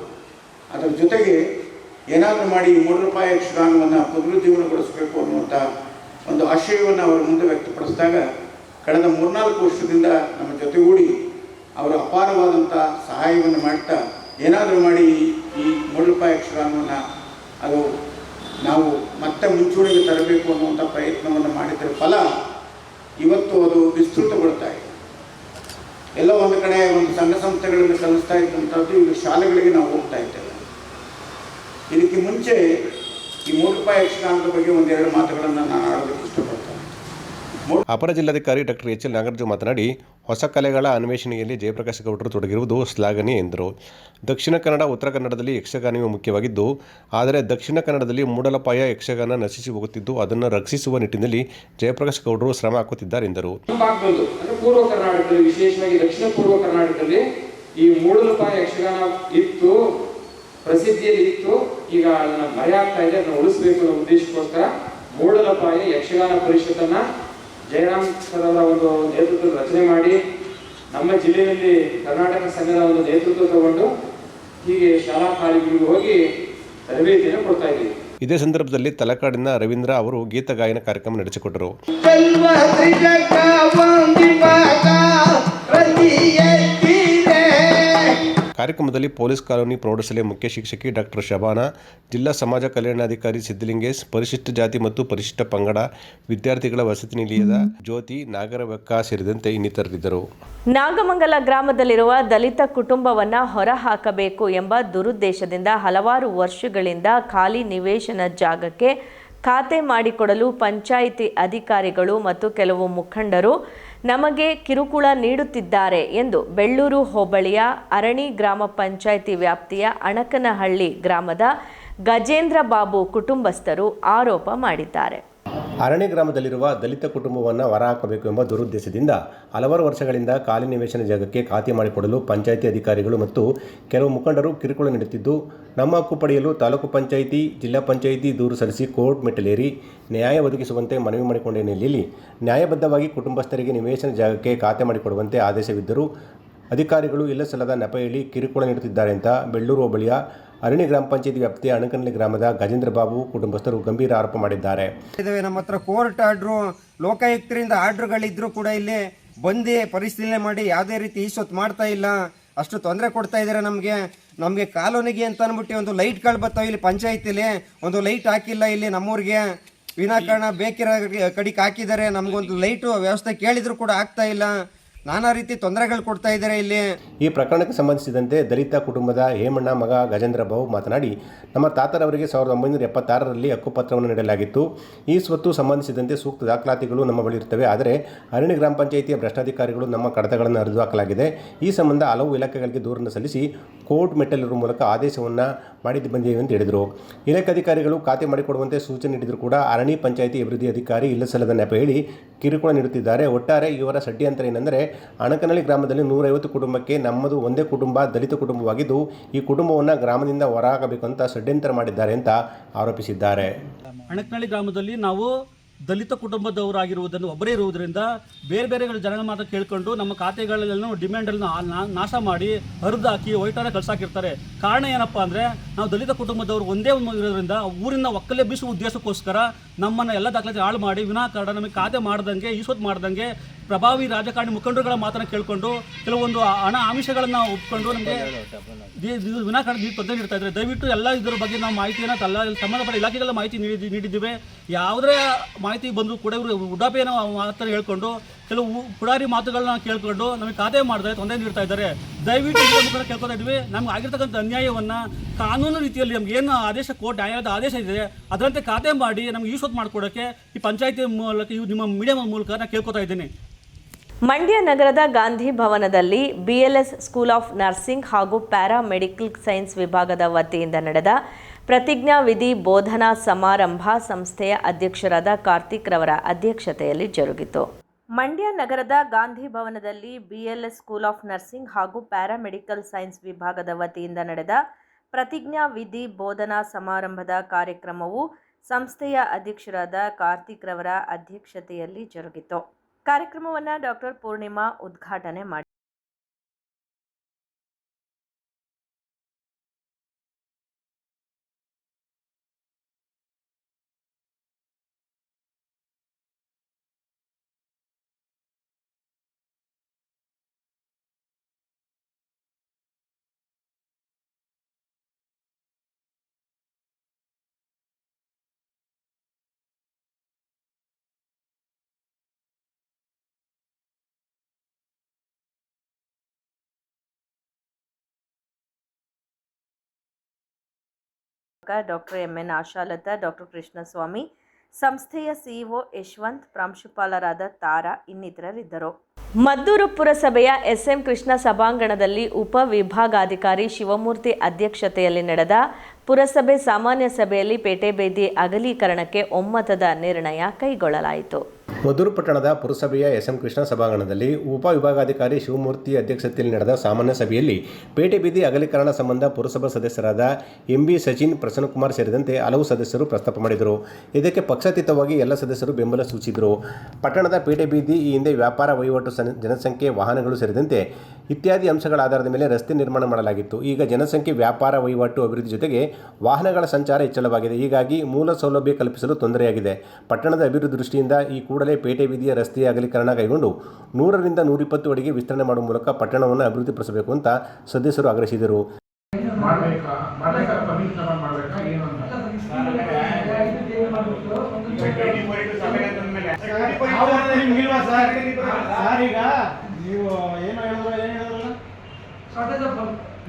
ಅದರ ಜೊತೆಗೆ ಏನಾದರೂ ಮಾಡಿ ಮೂರು ರೂಪಾಯಿ ಯಕ್ಷಗಾನವನ್ನು ಪುನರುಜ್ಜೀವನಗೊಳಿಸಬೇಕು ಅನ್ನುವಂಥ ಒಂದು ಆಶಯವನ್ನು ಅವರ ಮುಂದೆ ವ್ಯಕ್ತಪಡಿಸಿದಾಗ ಕಳೆದ ಮೂರ್ನಾಲ್ಕು ವರ್ಷದಿಂದ ನಮ್ಮ ಜೊತೆಗೂಡಿ ಅವರು ಅಪಾರವಾದಂಥ ಸಹಾಯವನ್ನು ಮಾಡ್ತಾ ಏನಾದರೂ ಮಾಡಿ ಈ ಮೂರು ರೂಪಾಯಿ ಯಕ್ಷಗಾನವನ್ನು ಅದು ನಾವು ಮತ್ತೆ ಮುಂಚೂಣಿಗೆ ತರಬೇಕು ಅನ್ನುವಂಥ ಪ್ರಯತ್ನವನ್ನು ಮಾಡಿದ್ದರ ಫಲ ಇವತ್ತು ಅದು ವಿಸ್ತೃತಗೊಳ್ತಾ ಇದೆ. ಎಲ್ಲ ಒಂದು ಕಡೆ ಒಂದು ಸಂಘ ಸಂಸ್ಥೆಗಳನ್ನು ಕಲಿಸ್ತಾ ಇದ್ದಂಥದ್ದು ಈಗ ಶಾಲೆಗಳಿಗೆ ನಾವು ಹೋಗ್ತಾ ಇದ್ದೇವೆ. ಇದಕ್ಕೆ ಮುಂಚೆ ಈ ಮೂರು ರೂಪಾಯಿ ಯಕ್ಷಗಾನದ ಬಗ್ಗೆ ಒಂದೆರಡು ಮಾತುಗಳನ್ನು ನಾನು ಆಡೋದಕ್ಕೆ ಇಷ್ಟಪಡ್ತೇನೆ. ಅಪರ ಜಿಲ್ಲಾಧಿಕಾರಿ ಡಾಕ್ಟರ್ ಎಚ್ ಎಲ್ ನಾಗರಾಜು ಮಾತನಾಡಿ, ಹೊಸ ಕಲೆಗಳ ಅನ್ವೇಷಣೆಯಲ್ಲಿ ಜಯಪ್ರಕಾಶ್ ಗೌಡರು ತೊಡಗಿರುವುದು ಶ್ಲಾಘನೀಯ ಎಂದರು. ದಕ್ಷಿಣ ಕನ್ನಡ, ಉತ್ತರ ಕನ್ನಡದಲ್ಲಿ ಯಕ್ಷಗಾನವೇ ಮುಖ್ಯವಾಗಿದ್ದು, ಆದರೆ ದಕ್ಷಿಣ ಕನ್ನಡದಲ್ಲಿ ಮೂಡಲಪಾಯ ಯಕ್ಷಗಾನ ನಶಿಸಿ ಹೋಗುತ್ತಿದ್ದು, ಅದನ್ನು ರಕ್ಷಿಸುವ ನಿಟ್ಟಿನಲ್ಲಿ ಜಯಪ್ರಕಾಶ್ ಗೌಡರು ಶ್ರಮ ಹಾಕುತ್ತಿದ್ದಾರೆ ಎಂದರು. ಪೂರ್ವ ಕರ್ನಾಟಕದಲ್ಲಿ, ವಿಶೇಷವಾಗಿ ದಕ್ಷಿಣ ಪೂರ್ವ ಕರ್ನಾಟಕದಲ್ಲಿ ಈ ಮೂಡಲಪಾಯ ಯಕ್ಷಗಾನ ಇತ್ತು, ಪ್ರಸಿದ್ಧಿಯಲ್ಲಿ ಈಗ ಮರೆಯಾಗ್ತಾ ಇದೆ, ಅದನ್ನ ಉಳಿಸಬೇಕು ಅನ್ನೋ ಉದ್ದೇಶಕ್ಕೋಸ್ಕರ ಮೂಡಲಪಾಯ ಯಕ್ಷಗಾನ ಪರಿಷತ್ತನ್ನ ಜಯರಾಮ್ ಸರ್ ಅವರ ಒಂದು ನೇತೃತ್ವದ ರಚನೆ ಮಾಡಿ ನಮ್ಮ ಜಿಲ್ಲೆಯಲ್ಲಿ ಕರ್ನಾಟಕ ಸಂಘದ ಒಂದು ನೇತೃತ್ವ ತಗೊಂಡು ಹೀಗೆ ಶಾಲಾ ಕಾಲೇಜುಗಳಿಗೆ ಹೋಗಿ ತರಬೇತಿಯನ್ನು ಕೊಡ್ತಾ ಇದ್ದೀವಿ. ಇದೇ ಸಂದರ್ಭದಲ್ಲಿ ತಲಕಾಡಿನ ರವೀಂದ್ರ ಅವರು ಗೀತ ಗಾಯನ ಕಾರ್ಯಕ್ರಮ ನಡೆಸಿಕೊಟ್ಟರು. ಕಾರ್ಯಕ್ರಮದಲ್ಲಿ ಪೊಲೀಸ್ ಕಾಲೋನಿ ಪ್ರೌಢಶಾಲೆ ಮುಖ್ಯ ಶಿಕ್ಷಕಿ ಡಾಕ್ಟರ್ ಶಬಾನಾ, ಜಿಲ್ಲಾ ಸಮಾಜ ಕಲ್ಯಾಣಾಧಿಕಾರಿ ಸಿದ್ದಲಿಂಗೇಶ್ ಪರಿಶಿಷ್ಟ ಜಾತಿ ಮತ್ತು ಪರಿಶಿಷ್ಟ ಪಂಗಡ ವಿದ್ಯಾರ್ಥಿಗಳ ವಸತಿ ನಿಲಯದ ಜ್ಯೋತಿ ನಾಗರವಕ್ಕ ಸೇರಿದಂತೆ ಇನ್ನಿತರರಿದ್ದರು. ನಾಗಮಂಗಲ ಗ್ರಾಮದಲ್ಲಿರುವ ದಲಿತ ಕುಟುಂಬವನ್ನ ಹೊರಹಾಕಬೇಕು ಎಂಬ ದುರುದ್ದೇಶದಿಂದ ಹಲವಾರು ವರ್ಷಗಳಿಂದ ಖಾಲಿ ನಿವೇಶನ ಜಾಗಕ್ಕೆ ಖಾತೆ ಮಾಡಿಕೊಡಲು ಪಂಚಾಯಿತಿ ಅಧಿಕಾರಿಗಳು ಮತ್ತು ಕೆಲವು ಮುಖಂಡರು ನಮಗೆ ಕಿರುಕುಳ ನೀಡುತ್ತಿದ್ದಾರೆ ಎಂದು ಬೆಳ್ಳೂರು ಹೋಬಳಿಯ ಅರಣಿ ಗ್ರಾಮ ಪಂಚಾಯಿತಿ ವ್ಯಾಪ್ತಿಯ ಅಣಕನಹಳ್ಳಿ ಗ್ರಾಮದ ಗಜೇಂದ್ರ ಬಾಬು ಕುಟುಂಬಸ್ಥರು ಆರೋಪ ಮಾಡಿದ್ದಾರೆ. ಅರಣ್ಯ ಗ್ರಾಮದಲ್ಲಿರುವ ದಲಿತ ಕುಟುಂಬವನ್ನು ಹೊರಹಾಕಬೇಕು ಎಂಬ ದುರುದ್ದೇಶದಿಂದ ಹಲವಾರು ವರ್ಷಗಳಿಂದ ಖಾಲಿ ನಿವೇಶನ ಜಾಗಕ್ಕೆ ಖಾತೆ ಮಾಡಿಕೊಡಲು ಪಂಚಾಯಿತಿ ಅಧಿಕಾರಿಗಳು ಮತ್ತು ಕೆಲವು ಮುಖಂಡರು ಕಿರುಕುಳ ನೀಡುತ್ತಿದ್ದು, ನಮ್ಮ ಹಕ್ಕು ಪಡೆಯಲು ತಾಲೂಕು ಪಂಚಾಯಿತಿ, ಜಿಲ್ಲಾ ಪಂಚಾಯಿತಿ ದೂರು ಸಲ್ಲಿಸಿ ಕೋರ್ಟ್ ಮೆಟ್ಟಲೇರಿ, ನ್ಯಾಯ ಒದಗಿಸುವಂತೆ ಮನವಿ ಮಾಡಿಕೊಂಡ ಹಿನ್ನೆಲೆಯಲ್ಲಿ ನ್ಯಾಯಬದ್ಧವಾಗಿ ಕುಟುಂಬಸ್ಥರಿಗೆ ನಿವೇಶನ ಜಾಗಕ್ಕೆ ಖಾತೆ ಮಾಡಿಕೊಡುವಂತೆ ಆದೇಶವಿದ್ದರೂ, ಅಧಿಕಾರಿಗಳು ಇಲ್ಲ ಸಲ್ಲದ ನೆಪ ಹೇಳಿ ಕಿರುಕುಳ ನೀಡುತ್ತಿದ್ದಾರೆ ಅಂತ ಬೆಳ್ಳೂರು ಹೋಬಳಿಯ ಅರಣ್ಯ ಗ್ರಾಮ ಪಂಚಾಯತ್ ವ್ಯಾಪ್ತಿಯ ಅಣಕನಹಳ್ಳಿ ಗ್ರಾಮದ ಗಜೇಂದ್ರ ಬಾಬು ಕುಟುಂಬಸ್ಥರು ಗಂಭೀರ ಆರೋಪ ಮಾಡಿದ್ದಾರೆ. ನಮ್ಮ ಹತ್ರ ಕೋರ್ಟ್ ಆರ್ಡ್ರು, ಲೋಕಾಯುಕ್ತರಿಂದ ಆರ್ಡ್ರುಗಳಿದ್ರೂ ಕೂಡ ಇಲ್ಲಿ ಬಂದು ಪರಿಶೀಲನೆ ಮಾಡಿ ಯಾವುದೇ ರೀತಿ ಈಸೊತ್ತು ಮಾಡ್ತಾ ಇಲ್ಲ. ಅಷ್ಟು ತೊಂದರೆ ಕೊಡ್ತಾ ಇದ್ದಾರೆ ನಮಗೆ. ನಮಗೆ ಕಾಲೋನಿಗೆ ಅಂತ ಅಂದ್ಬಿಟ್ಟು ಒಂದು ಲೈಟ್ಗಳು ಬರ್ತಾವೆ ಇಲ್ಲಿ ಪಂಚಾಯತಿಲಿ. ಒಂದು ಲೈಟ್ ಹಾಕಿಲ್ಲ ಇಲ್ಲಿ ನಮ್ಮೂರಿಗೆ. ವಿನಾಕಾರಣ ಬೇಕಿರೋ ಕಡಿಗೆ ಹಾಕಿದ್ದಾರೆ. ನಮಗೊಂದು ಲೈಟು ವ್ಯವಸ್ಥೆ ಕೇಳಿದ್ರು ಕೂಡ ಆಗ್ತಾ ಇಲ್ಲ. ನಾನಾ ರೀತಿ ತೊಂದರೆಗಳು ಕೊಡ್ತಾ ಇದ್ದಾರೆ ಇಲ್ಲಿ? ಈ ಪ್ರಕರಣಕ್ಕೆ ಸಂಬಂಧಿಸಿದಂತೆ ದಲಿತ ಕುಟುಂಬದ ಹೇಮಣ್ಣ ಮಗ ಗಜೇಂದ್ರ ಬಾಬು ಮಾತನಾಡಿ, ನಮ್ಮ ತಾತರವರಿಗೆ ಸಾವಿರದ ಒಂಬೈನೂರ ಎಪ್ಪತ್ತಾರರಲ್ಲಿ ಹಕ್ಕುಪತ್ರವನ್ನು ನೀಡಲಾಗಿತ್ತು. ಈ ಸ್ವತ್ತು ಸಂಬಂಧಿಸಿದಂತೆ ಸೂಕ್ತ ದಾಖಲಾತಿಗಳು ನಮ್ಮ ಬಳಿ ಇರ್ತವೆ. ಆದರೆ, ಅರಣ್ಯ ಗ್ರಾಮ ಪಂಚಾಯಿತಿಯ ಭ್ರಷ್ಟಾಧಿಕಾರಿಗಳು ನಮ್ಮ ಕಡತಗಳನ್ನು ಹರಿದು ಹಾಕಲಾಗಿದೆ ಈ ಸಂಬಂಧ ಹಲವು ಇಲಾಖೆಗಳಿಗೆ ದೂರನ್ನು ಸಲ್ಲಿಸಿ ಕೋರ್ಟ್ ಮೆಟ್ಟಲಿರುವ ಮೂಲಕ ಆದೇಶವನ್ನು ಮಾಡಿದ್ದು ಬಂದಿವೆ ಅಂತ ಹೇಳಿದರು. ಇಲಾಖೆ ಅಧಿಕಾರಿಗಳು ಖಾತೆ ಮಾಡಿಕೊಡುವಂತೆ ಸೂಚನೆ ನೀಡಿದರೂ ಕೂಡ ಅರಣ್ಯ ಪಂಚಾಯಿತಿ ಅಭಿವೃದ್ಧಿ ಅಧಿಕಾರಿ ಇಲ್ಲ ಸಲ್ಲದ ನೆಪ ಹೇಳಿ ಕಿರುಕುಳ ನೀಡುತ್ತಿದ್ದಾರೆ. ಒಟ್ಟಾರೆ ಇವರ ಷಡ್ಯಂತರ ಏನೆಂದರೆ ಅಣಕನಹಳ್ಳಿ ಗ್ರಾಮದಲ್ಲಿ ನೂರೈವತ್ತು ಕುಟುಂಬಕ್ಕೆ ನಮ್ಮದು ಒಂದೇ ಕುಟುಂಬ, ದಲಿತ ಕುಟುಂಬವಾಗಿದ್ದು, ಈ ಕುಟುಂಬವನ್ನು ಗ್ರಾಮದಿಂದ ಹೊರಹಾಕಬೇಕು ಅಂತ ಷಡ್ಯಂತ್ರ ಮಾಡಿದ್ದಾರೆ ಅಂತ ಆರೋಪಿಸಿದ್ದಾರೆ. ಅಣಕನಹಳ್ಳಿ ಗ್ರಾಮದಲ್ಲಿ ನಾವು ದಲಿತ ಕುಟುಂಬದವರಾಗಿರುವುದನ್ನು ಒಬ್ಬರೇ ಇರುವುದರಿಂದ ಬೇರೆ ಬೇರೆ ಜನಗಳ ಮಾತ್ರ ಕೇಳ್ಕೊಂಡು ನಮ್ಮ ಖಾತೆಗಳೆಲ್ಲ ಡಿಮ್ಯಾಂಡನ್ನು ನಾಶ ಮಾಡಿ ಹರಿದಾಕಿ ಒಯ್ಟಾರ ಕಳ್ಸಾಕಿರ್ತಾರೆ. ಕಾರಣ ಏನಪ್ಪ ಅಂದರೆ ನಾವು ದಲಿತ ಕುಟುಂಬದವರು ಒಂದೇ ಒಂದು ಇರೋದ್ರಿಂದ ಊರಿನ ಒಕ್ಕಲೆ ಬೀಸುವ ಉದ್ದೇಶಕ್ಕೋಸ್ಕರ ನಮ್ಮನ್ನು ಎಲ್ಲ ದಾಖಲಾತಿ ಹಾಳು ಮಾಡಿ ವಿನಾಕಾರಣ ನಮಗೆ ಖಾತೆ ಮಾಡ್ದಂಗೆ ಈಸೊತ್ತು ಮಾಡ್ದಂಗೆ ಪ್ರಭಾವಿ ರಾಜಕಾರಣಿ ಮುಖಂಡರುಗಳ ಮಾತನ್ನು ಕೇಳಿಕೊಂಡು ಕೆಲವೊಂದು ಹಣ ಆಮಿಷಗಳನ್ನು ಒಪ್ಕೊಂಡು ನಮಗೆ ವಿನಾಕಾರಣ ತೊಂದರೆ ನೀಡ್ತಾ ಇದ್ದಾರೆ. ದಯವಿಟ್ಟು ಎಲ್ಲ ಇದರ ಬಗ್ಗೆ ನಾವು ಮಾಹಿತಿಯನ್ನು ತಲ್ಲ ಸಂಬಂಧಪಟ್ಟ ಇಲಾಖೆಗಳ ಮಾಹಿತಿ ನೀಡಿ ನೀಡಿದ್ದೇವೆ ಯಾವುದೇ ಮಾಹಿತಿ ಬಂದರೂ ಕೂಡ ಇವರು ಉಡಾಪೆಯನ್ನು ಮಾತ್ರ ಹೇಳ್ಕೊಂಡು ಕೆಲವು ಪುಡಾರಿ ಮಾತುಗಳನ್ನ ಕೇಳ್ಕೊಂಡು ನಮಗೆ ಖಾತೆ ಮಾಡಿದ್ರೆ ತೊಂದರೆ ನೀಡ್ತಾ ಇದ್ದಾರೆ. ದಯವಿಟ್ಟು ಮುಖಾಂತರ ಕೇಳ್ಕೊತಾ ಇದ್ವಿ. ನಮ್ಗೆ ಆಗಿರ್ತಕ್ಕಂಥ ಅನ್ಯಾಯವನ್ನು ಕಾನೂನು ರೀತಿಯಲ್ಲಿ ನಮ್ಗೆ ಏನು ಆದೇಶ ಕೋರ್ಟ್ ನ್ಯಾಯಾಲಯದ ಆದೇಶ ಇದೆ, ಅದರಂತೆ ಖಾತೆ ಮಾಡಿ ನಮ್ಗೆ ಈಶ್ವತ್ ಮಾಡಿಕೊಡೋಕ್ಕೆ ಈ ಪಂಚಾಯತಿ ಮೂಲಕ ಇವು ನಿಮ್ಮ ಮೀಡಿಯಾ ಮೂಲಕ ನಾನು ಕೇಳ್ಕೊತಾ ಇದ್ದೀನಿ. ಮಂಡ್ಯ ನಗರದ ಗಾಂಧಿ ಭವನದಲ್ಲಿ ಬಿಎಲ್ಎಸ್ ಸ್ಕೂಲ್ ಆಫ್ ನರ್ಸಿಂಗ್ ಹಾಗೂ ಪ್ಯಾರಾ ಮೆಡಿಕಲ್ ಸೈನ್ಸ್ ವಿಭಾಗದ ವತಿಯಿಂದ ನಡೆದ ಪ್ರತಿಜ್ಞಾ ವಿಧಿ ಬೋಧನಾ ಸಮಾರಂಭ ಸಂಸ್ಥೆಯ ಅಧ್ಯಕ್ಷರಾದ ಕಾರ್ತಿಕ್ ರವರ ಅಧ್ಯಕ್ಷತೆಯಲ್ಲಿ ಜರುಗಿತು. ಮಂಡ್ಯ ನಗರದ ಗಾಂಧಿ ಭವನದಲ್ಲಿ ಬಿಎಲ್ಎಸ್ ಸ್ಕೂಲ್ ಆಫ್ ನರ್ಸಿಂಗ್ ಹಾಗೂ ಪ್ಯಾರಾಮೆಡಿಕಲ್ ಸೈನ್ಸ್ ವಿಭಾಗದ ವತಿಯಿಂದ ನಡೆದ ಪ್ರತಿಜ್ಞಾ ವಿಧಿ ಬೋಧನಾ ಸಮಾರಂಭದ ಕಾರ್ಯಕ್ರಮವು ಸಂಸ್ಥೆಯ ಅಧ್ಯಕ್ಷರಾದ ಕಾರ್ತಿಕ್ ರವರ ಅಧ್ಯಕ್ಷತೆಯಲ್ಲಿ ಜರುಗಿತು. ಕಾರ್ಯಕ್ರಮವನ್ನು ಡಾಕ್ಟರ್ ಪೂರ್ಣಿಮಾ ಉದ್ಘಾಟನೆ ಮಾಡಿ doctor M N Ashalatha, doctor Krishnaswamy, ಸಂಸ್ಥೆಯ ಸಿಇಒ ಯಶವಂತ್, ಪ್ರಾಂಶುಪಾಲರಾದ ತಾರಾ ಇನ್ನಿತರರಿದ್ದರು. ಮದ್ದೂರು ಪುರಸಭೆಯ ಎಸ್ಎಂ ಕೃಷ್ಣ ಸಭಾಂಗಣದಲ್ಲಿ ಉಪ ವಿಭಾಗಾಧಿಕಾರಿ ಶಿವಮೂರ್ತಿ ಅಧ್ಯಕ್ಷತೆಯಲ್ಲಿ ನಡೆದ ಪುರಸಭೆ ಸಾಮಾನ್ಯ ಸಭೆಯಲ್ಲಿ ಪೇಟೆ ಬೇದಿ ಅಗಲೀಕರಣಕ್ಕೆ ಒಮ್ಮತದ ನಿರ್ಣಯ ಕೈಗೊಳ್ಳಲಾಯಿತು. ಮಧುರು ಪಟ್ಟಣದ ಪುರಸಭೆಯ ಎಸ್ ಎಂ ಕೃಷ್ಣ ಸಭಾಂಗಣದಲ್ಲಿ ಉಪವಿಭಾಗಾಧಿಕಾರಿ ಶಿವಮೂರ್ತಿ ಅಧ್ಯಕ್ಷತೆಯಲ್ಲಿ ನಡೆದ ಸಾಮಾನ್ಯ ಸಭೆಯಲ್ಲಿ ಪೇಟೆ ಬೀದಿ ಅಗಲೀಕರಣ ಸಂಬಂಧ ಪುರಸಭಾ ಸದಸ್ಯರಾದ ಎಂ ಬಿ ಸಚಿನ್ ಪ್ರಸನ್ನಕುಮಾರ್ ಸೇರಿದಂತೆ ಹಲವು ಸದಸ್ಯರು ಪ್ರಸ್ತಾಪ ಮಾಡಿದರು. ಇದಕ್ಕೆ ಪಕ್ಷಾತೀತವಾಗಿ ಎಲ್ಲ ಸದಸ್ಯರು ಬೆಂಬಲ ಸೂಚಿಸಿದರು. ಪಟ್ಟಣದ ಪೇಟೆ ಬೀದಿ ಈ ಹಿಂದೆ ವ್ಯಾಪಾರ, ವಹಿವಾಟು ಜನಸಂಖ್ಯೆ, ವಾಹನಗಳು ಸೇರಿದಂತೆ ಇತ್ಯಾದಿ ಅಂಶಗಳ ಆಧಾರದ ಮೇಲೆ ರಸ್ತೆ ನಿರ್ಮಾಣ ಮಾಡಲಾಗಿತ್ತು. ಈಗ ಜನಸಂಖ್ಯೆ, ವ್ಯಾಪಾರ, ವಹಿವಾಟು ಅಭಿವೃದ್ಧಿ ಜೊತೆಗೆ ವಾಹನಗಳ ಸಂಚಾರ ಹೆಚ್ಚಳವಾಗಿದೆ. ಹೀಗಾಗಿ ಮೂಲ ಸೌಲಭ್ಯ ಕಲ್ಪಿಸಲು ತೊಂದರೆಯಾಗಿದೆ. ಪಟ್ಟಣದ ಅಭಿವೃದ್ಧಿ ದೃಷ್ಟಿಯಿಂದ ಈ ಕೂಡಲೇ ಪೇಟೆ ಬೀದಿಯ ರಸ್ತೆಯ ಅಗಲೀಕರಣ ಕೈಗೊಂಡು ನೂರರಿಂದ ನೂರಿಪ್ಪತ್ತು ಅಡಿಗೆ ವಿಸ್ತರಣೆ ಮಾಡುವ ಮೂಲಕ ಪಟ್ಟಣವನ್ನು ಅಭಿವೃದ್ಧಿಪಡಿಸಬೇಕು ಅಂತ ಸದಸ್ಯರು ಆಗ್ರಹಿಸಿದರು. ಮಾಡ್ಬೇಕಾ? ಮಾಡ್ಬೇಕಾ? ಕಮಿಟಿ ತಗೊಂಡ್ ಮಾಡ್ಬೇಕಾ? ಏನು ಅಂತ ನಿಮ್ಗಿಲ್ವಾ ಸರ್ ಸರ್ ಈಗ ನೀವು ಏನು ಹೇಳಿದ್ರು ಏನು ಹೇಳಿದ್ರಲ್ಲ?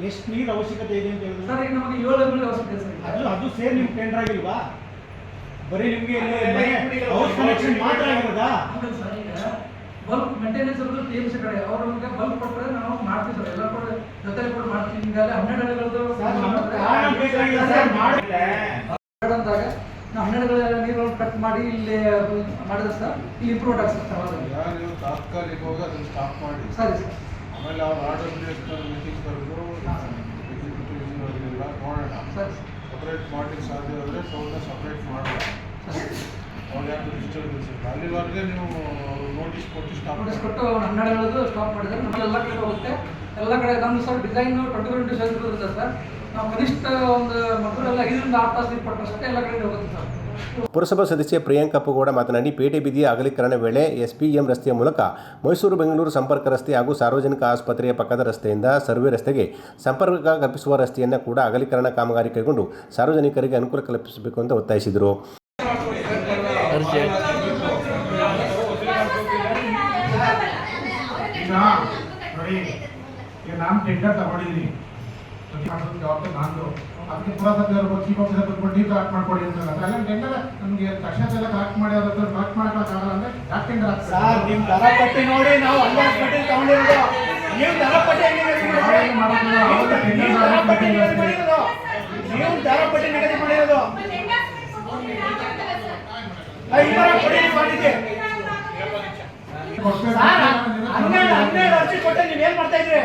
ಎಷ್ಟು ನೀರು ಅವಶ್ಯಕತೆ ಇದೆ ಅಂತ ಹೇಳಿದ್ರು? ಸರ್ ನಮಗೆ ಏಳು ಎಕರೆ ಅವಶ್ಯಕತೆ ಸರ್. ಅದು ಅದು ಸೇರಿ ನಿಮ್ಗೆ ಟೆಂಡರ್ ಆಗಿಲ್ವಾ? ಬರೀ ನಿಮಗೆ ಹೌಸ್ ಕನೆಕ್ಷನ್ ಮಾತ್ರ ಆಗಿರೋದಾ? ಬಲ್ಕ್ ಮೇಂಟೆನೆನ್ಸ್ ಅವರು ಟಿ ಎಂ ಸಿ ಕಡೆ. ಅವ್ರು ನಮಗೆ ಬಲ್ಕ್ ಕೊಟ್ಟರೆ ನಾವು ಮಾಡ್ತೀವಿ ಸರ್. ಎಲ್ಲ ಕೂಡ ಜೊತೆ ಕೂಡ ಮಾಡ್ತೀವಿ. ಈಗ ಹನ್ನೆರಡು ಅಂದಾಗ ನಾವು ಹನ್ನೆರಡು ನೀರು ಕಟ್ ಮಾಡಿ ಇಲ್ಲಿ ಮಾಡಿದ್ರೆ ಸರ್ ಇಲ್ಲಿ ಇಂಪ್ರೂವ್ ಆಗ್ತದೆ ಸರ್ ನೀವು ತಾತ್ಕಾಲಿಕವಾಗಿ ಅದನ್ನು ಸ್ಟಾಪ್ ಮಾಡಿ. ಸರಿ ಸರ್. ಆಮೇಲೆ ಅವ್ರು ಆರ್ಡರ್ ಮೀಟಿಂಗ್ ಕರೆದು ಎಲ್ಲ ನೋಡೋಣ. ಸರಿ ಸಪ್ರೇಟ್ ಮಾಡಲಿಕ್ಕೆ ಸಾಧ್ಯ ಆದರೆ ಸೌಂಡ್ನ ಸಪ್ರೇಟ್ ಮಾಡೋಣ. ಯಾಕೆ ಡಿಸ್ಟರ್ಬೆನ್ಸ್ ಇಲ್ಲ ಅಲ್ಲಿವರೆಗೆ ನೀವು ನೋಟಿಸ್ ಕೊಟ್ಟು ಸ್ಟಾಪ್ ನೋಟಿಸ್ ಕೊಟ್ಟು ಹನ್ನೆರಡು ಸ್ಟಾಪ್ ಮಾಡಿದ್ರೆ ಎಲ್ಲ ಕಡೆ ಹೋಗುತ್ತೆ. ಎಲ್ಲ ಕಡೆ ನಮ್ದು sir design twenty twenty seven ಇರುತ್ತೆ ಸರ್. ನಾವು ಕನಿಷ್ಠ ಒಂದು ಮಕ್ಕಳೆಲ್ಲ ಐದರಿಂದ ಆರು ತಾಸು ಅಷ್ಟೇ ಎಲ್ಲ ಕಡೆ ಹೋಗುತ್ತೆ ಸರ್. ಪುರಸಭಾ ಸದಸ್ಯ ಪ್ರಿಯಾಂಕ ಕೂಡ ಮಾತನಾಡಿ ಪೇಟೆ ಬೀದಿಯ ಅಗಲೀಕರಣ ವೇಳೆ ಎಸ್ಪಿಎಂ ರಸ್ತೆಯ ಮೂಲಕ ಮೈಸೂರು ಬೆಂಗಳೂರು ಸಂಪರ್ಕ ರಸ್ತೆ ಹಾಗೂ ಸಾರ್ವಜನಿಕ ಆಸ್ಪತ್ರೆಯ ಪಕ್ಕದ ರಸ್ತೆಯಿಂದ ಸರ್ವೆ ರಸ್ತೆಗೆ ಸಂಪರ್ಕ ಕಲ್ಪಿಸುವ ರಸ್ತೆಯನ್ನು ಕೂಡ ಅಗಲೀಕರಣ ಕಾಮಗಾರಿ ಕೈಗೊಂಡು ಸಾರ್ವಜನಿಕರಿಗೆ ಅನುಕೂಲ ಕಲ್ಪಿಸಬೇಕು ಅಂತ ಒತ್ತಾಯಿಸಿದರು. ನೋಡಿ ಈಗ ನಾನು ಟೆಂಡರ್ ತಗೊಂಡಿದ್ದೀನಿ. ಜವಾಬ್ದಾರಿ ನಾನು ಅದಕ್ಕೆ ಚೀಫ್ ಆಫೀಸರ್ ನೀವು ಕಲೆಕ್ಟ್ ಮಾಡ್ಕೊಡಿ ಅಂತ ಅಲ್ಲ ಟೆಂಡರ್ ನಮಗೆ ತಕ್ಷಣ ಎಲ್ಲ ಕಲೆಕ್ಟ್ ಮಾಡಿ ಅದ್ರ ಕಲೆಕ್ಟ್ ಮಾಡೋಕ್ಕಾಗಲ್ಲ ಅಂದ್ರೆ ಯಾಕೆ ಟೆಂಡರ್ ಸರ್ ನಿಮ್ಮ ದರ ಪಟ್ಟಿ ನೋಡಿ ನಾವು ಅಲ್ಲೇ ಪಟ್ಟಿ ತಗೊಂಡಿರೋದು. ನೀವು ದರ ಪಟ್ಟಿ ಹೆಂಗೆ ನಿಗದಿ ಮಾಡಿರೋದು? ನೀವು ದರ ಪಟ್ಟಿ ನಿಗದಿ ಮಾಡಿರೋದು ನೀವು ದರ ಪಟ್ಟಿ ನಿಗದಿ ಮಾಡಿರೋದು ಆ, ಈ ತರ ಕೊಡಿ ನೀವು ಮಾಡಿದ್ದೆ ಸರ್ ಹನ್ನೆರಡು ಅರ್ಜಿ ಕೊಟ್ಟೆ ನೀವ್ ಏನ್ ಮಾಡ್ತಾ ಇದ್ರಿ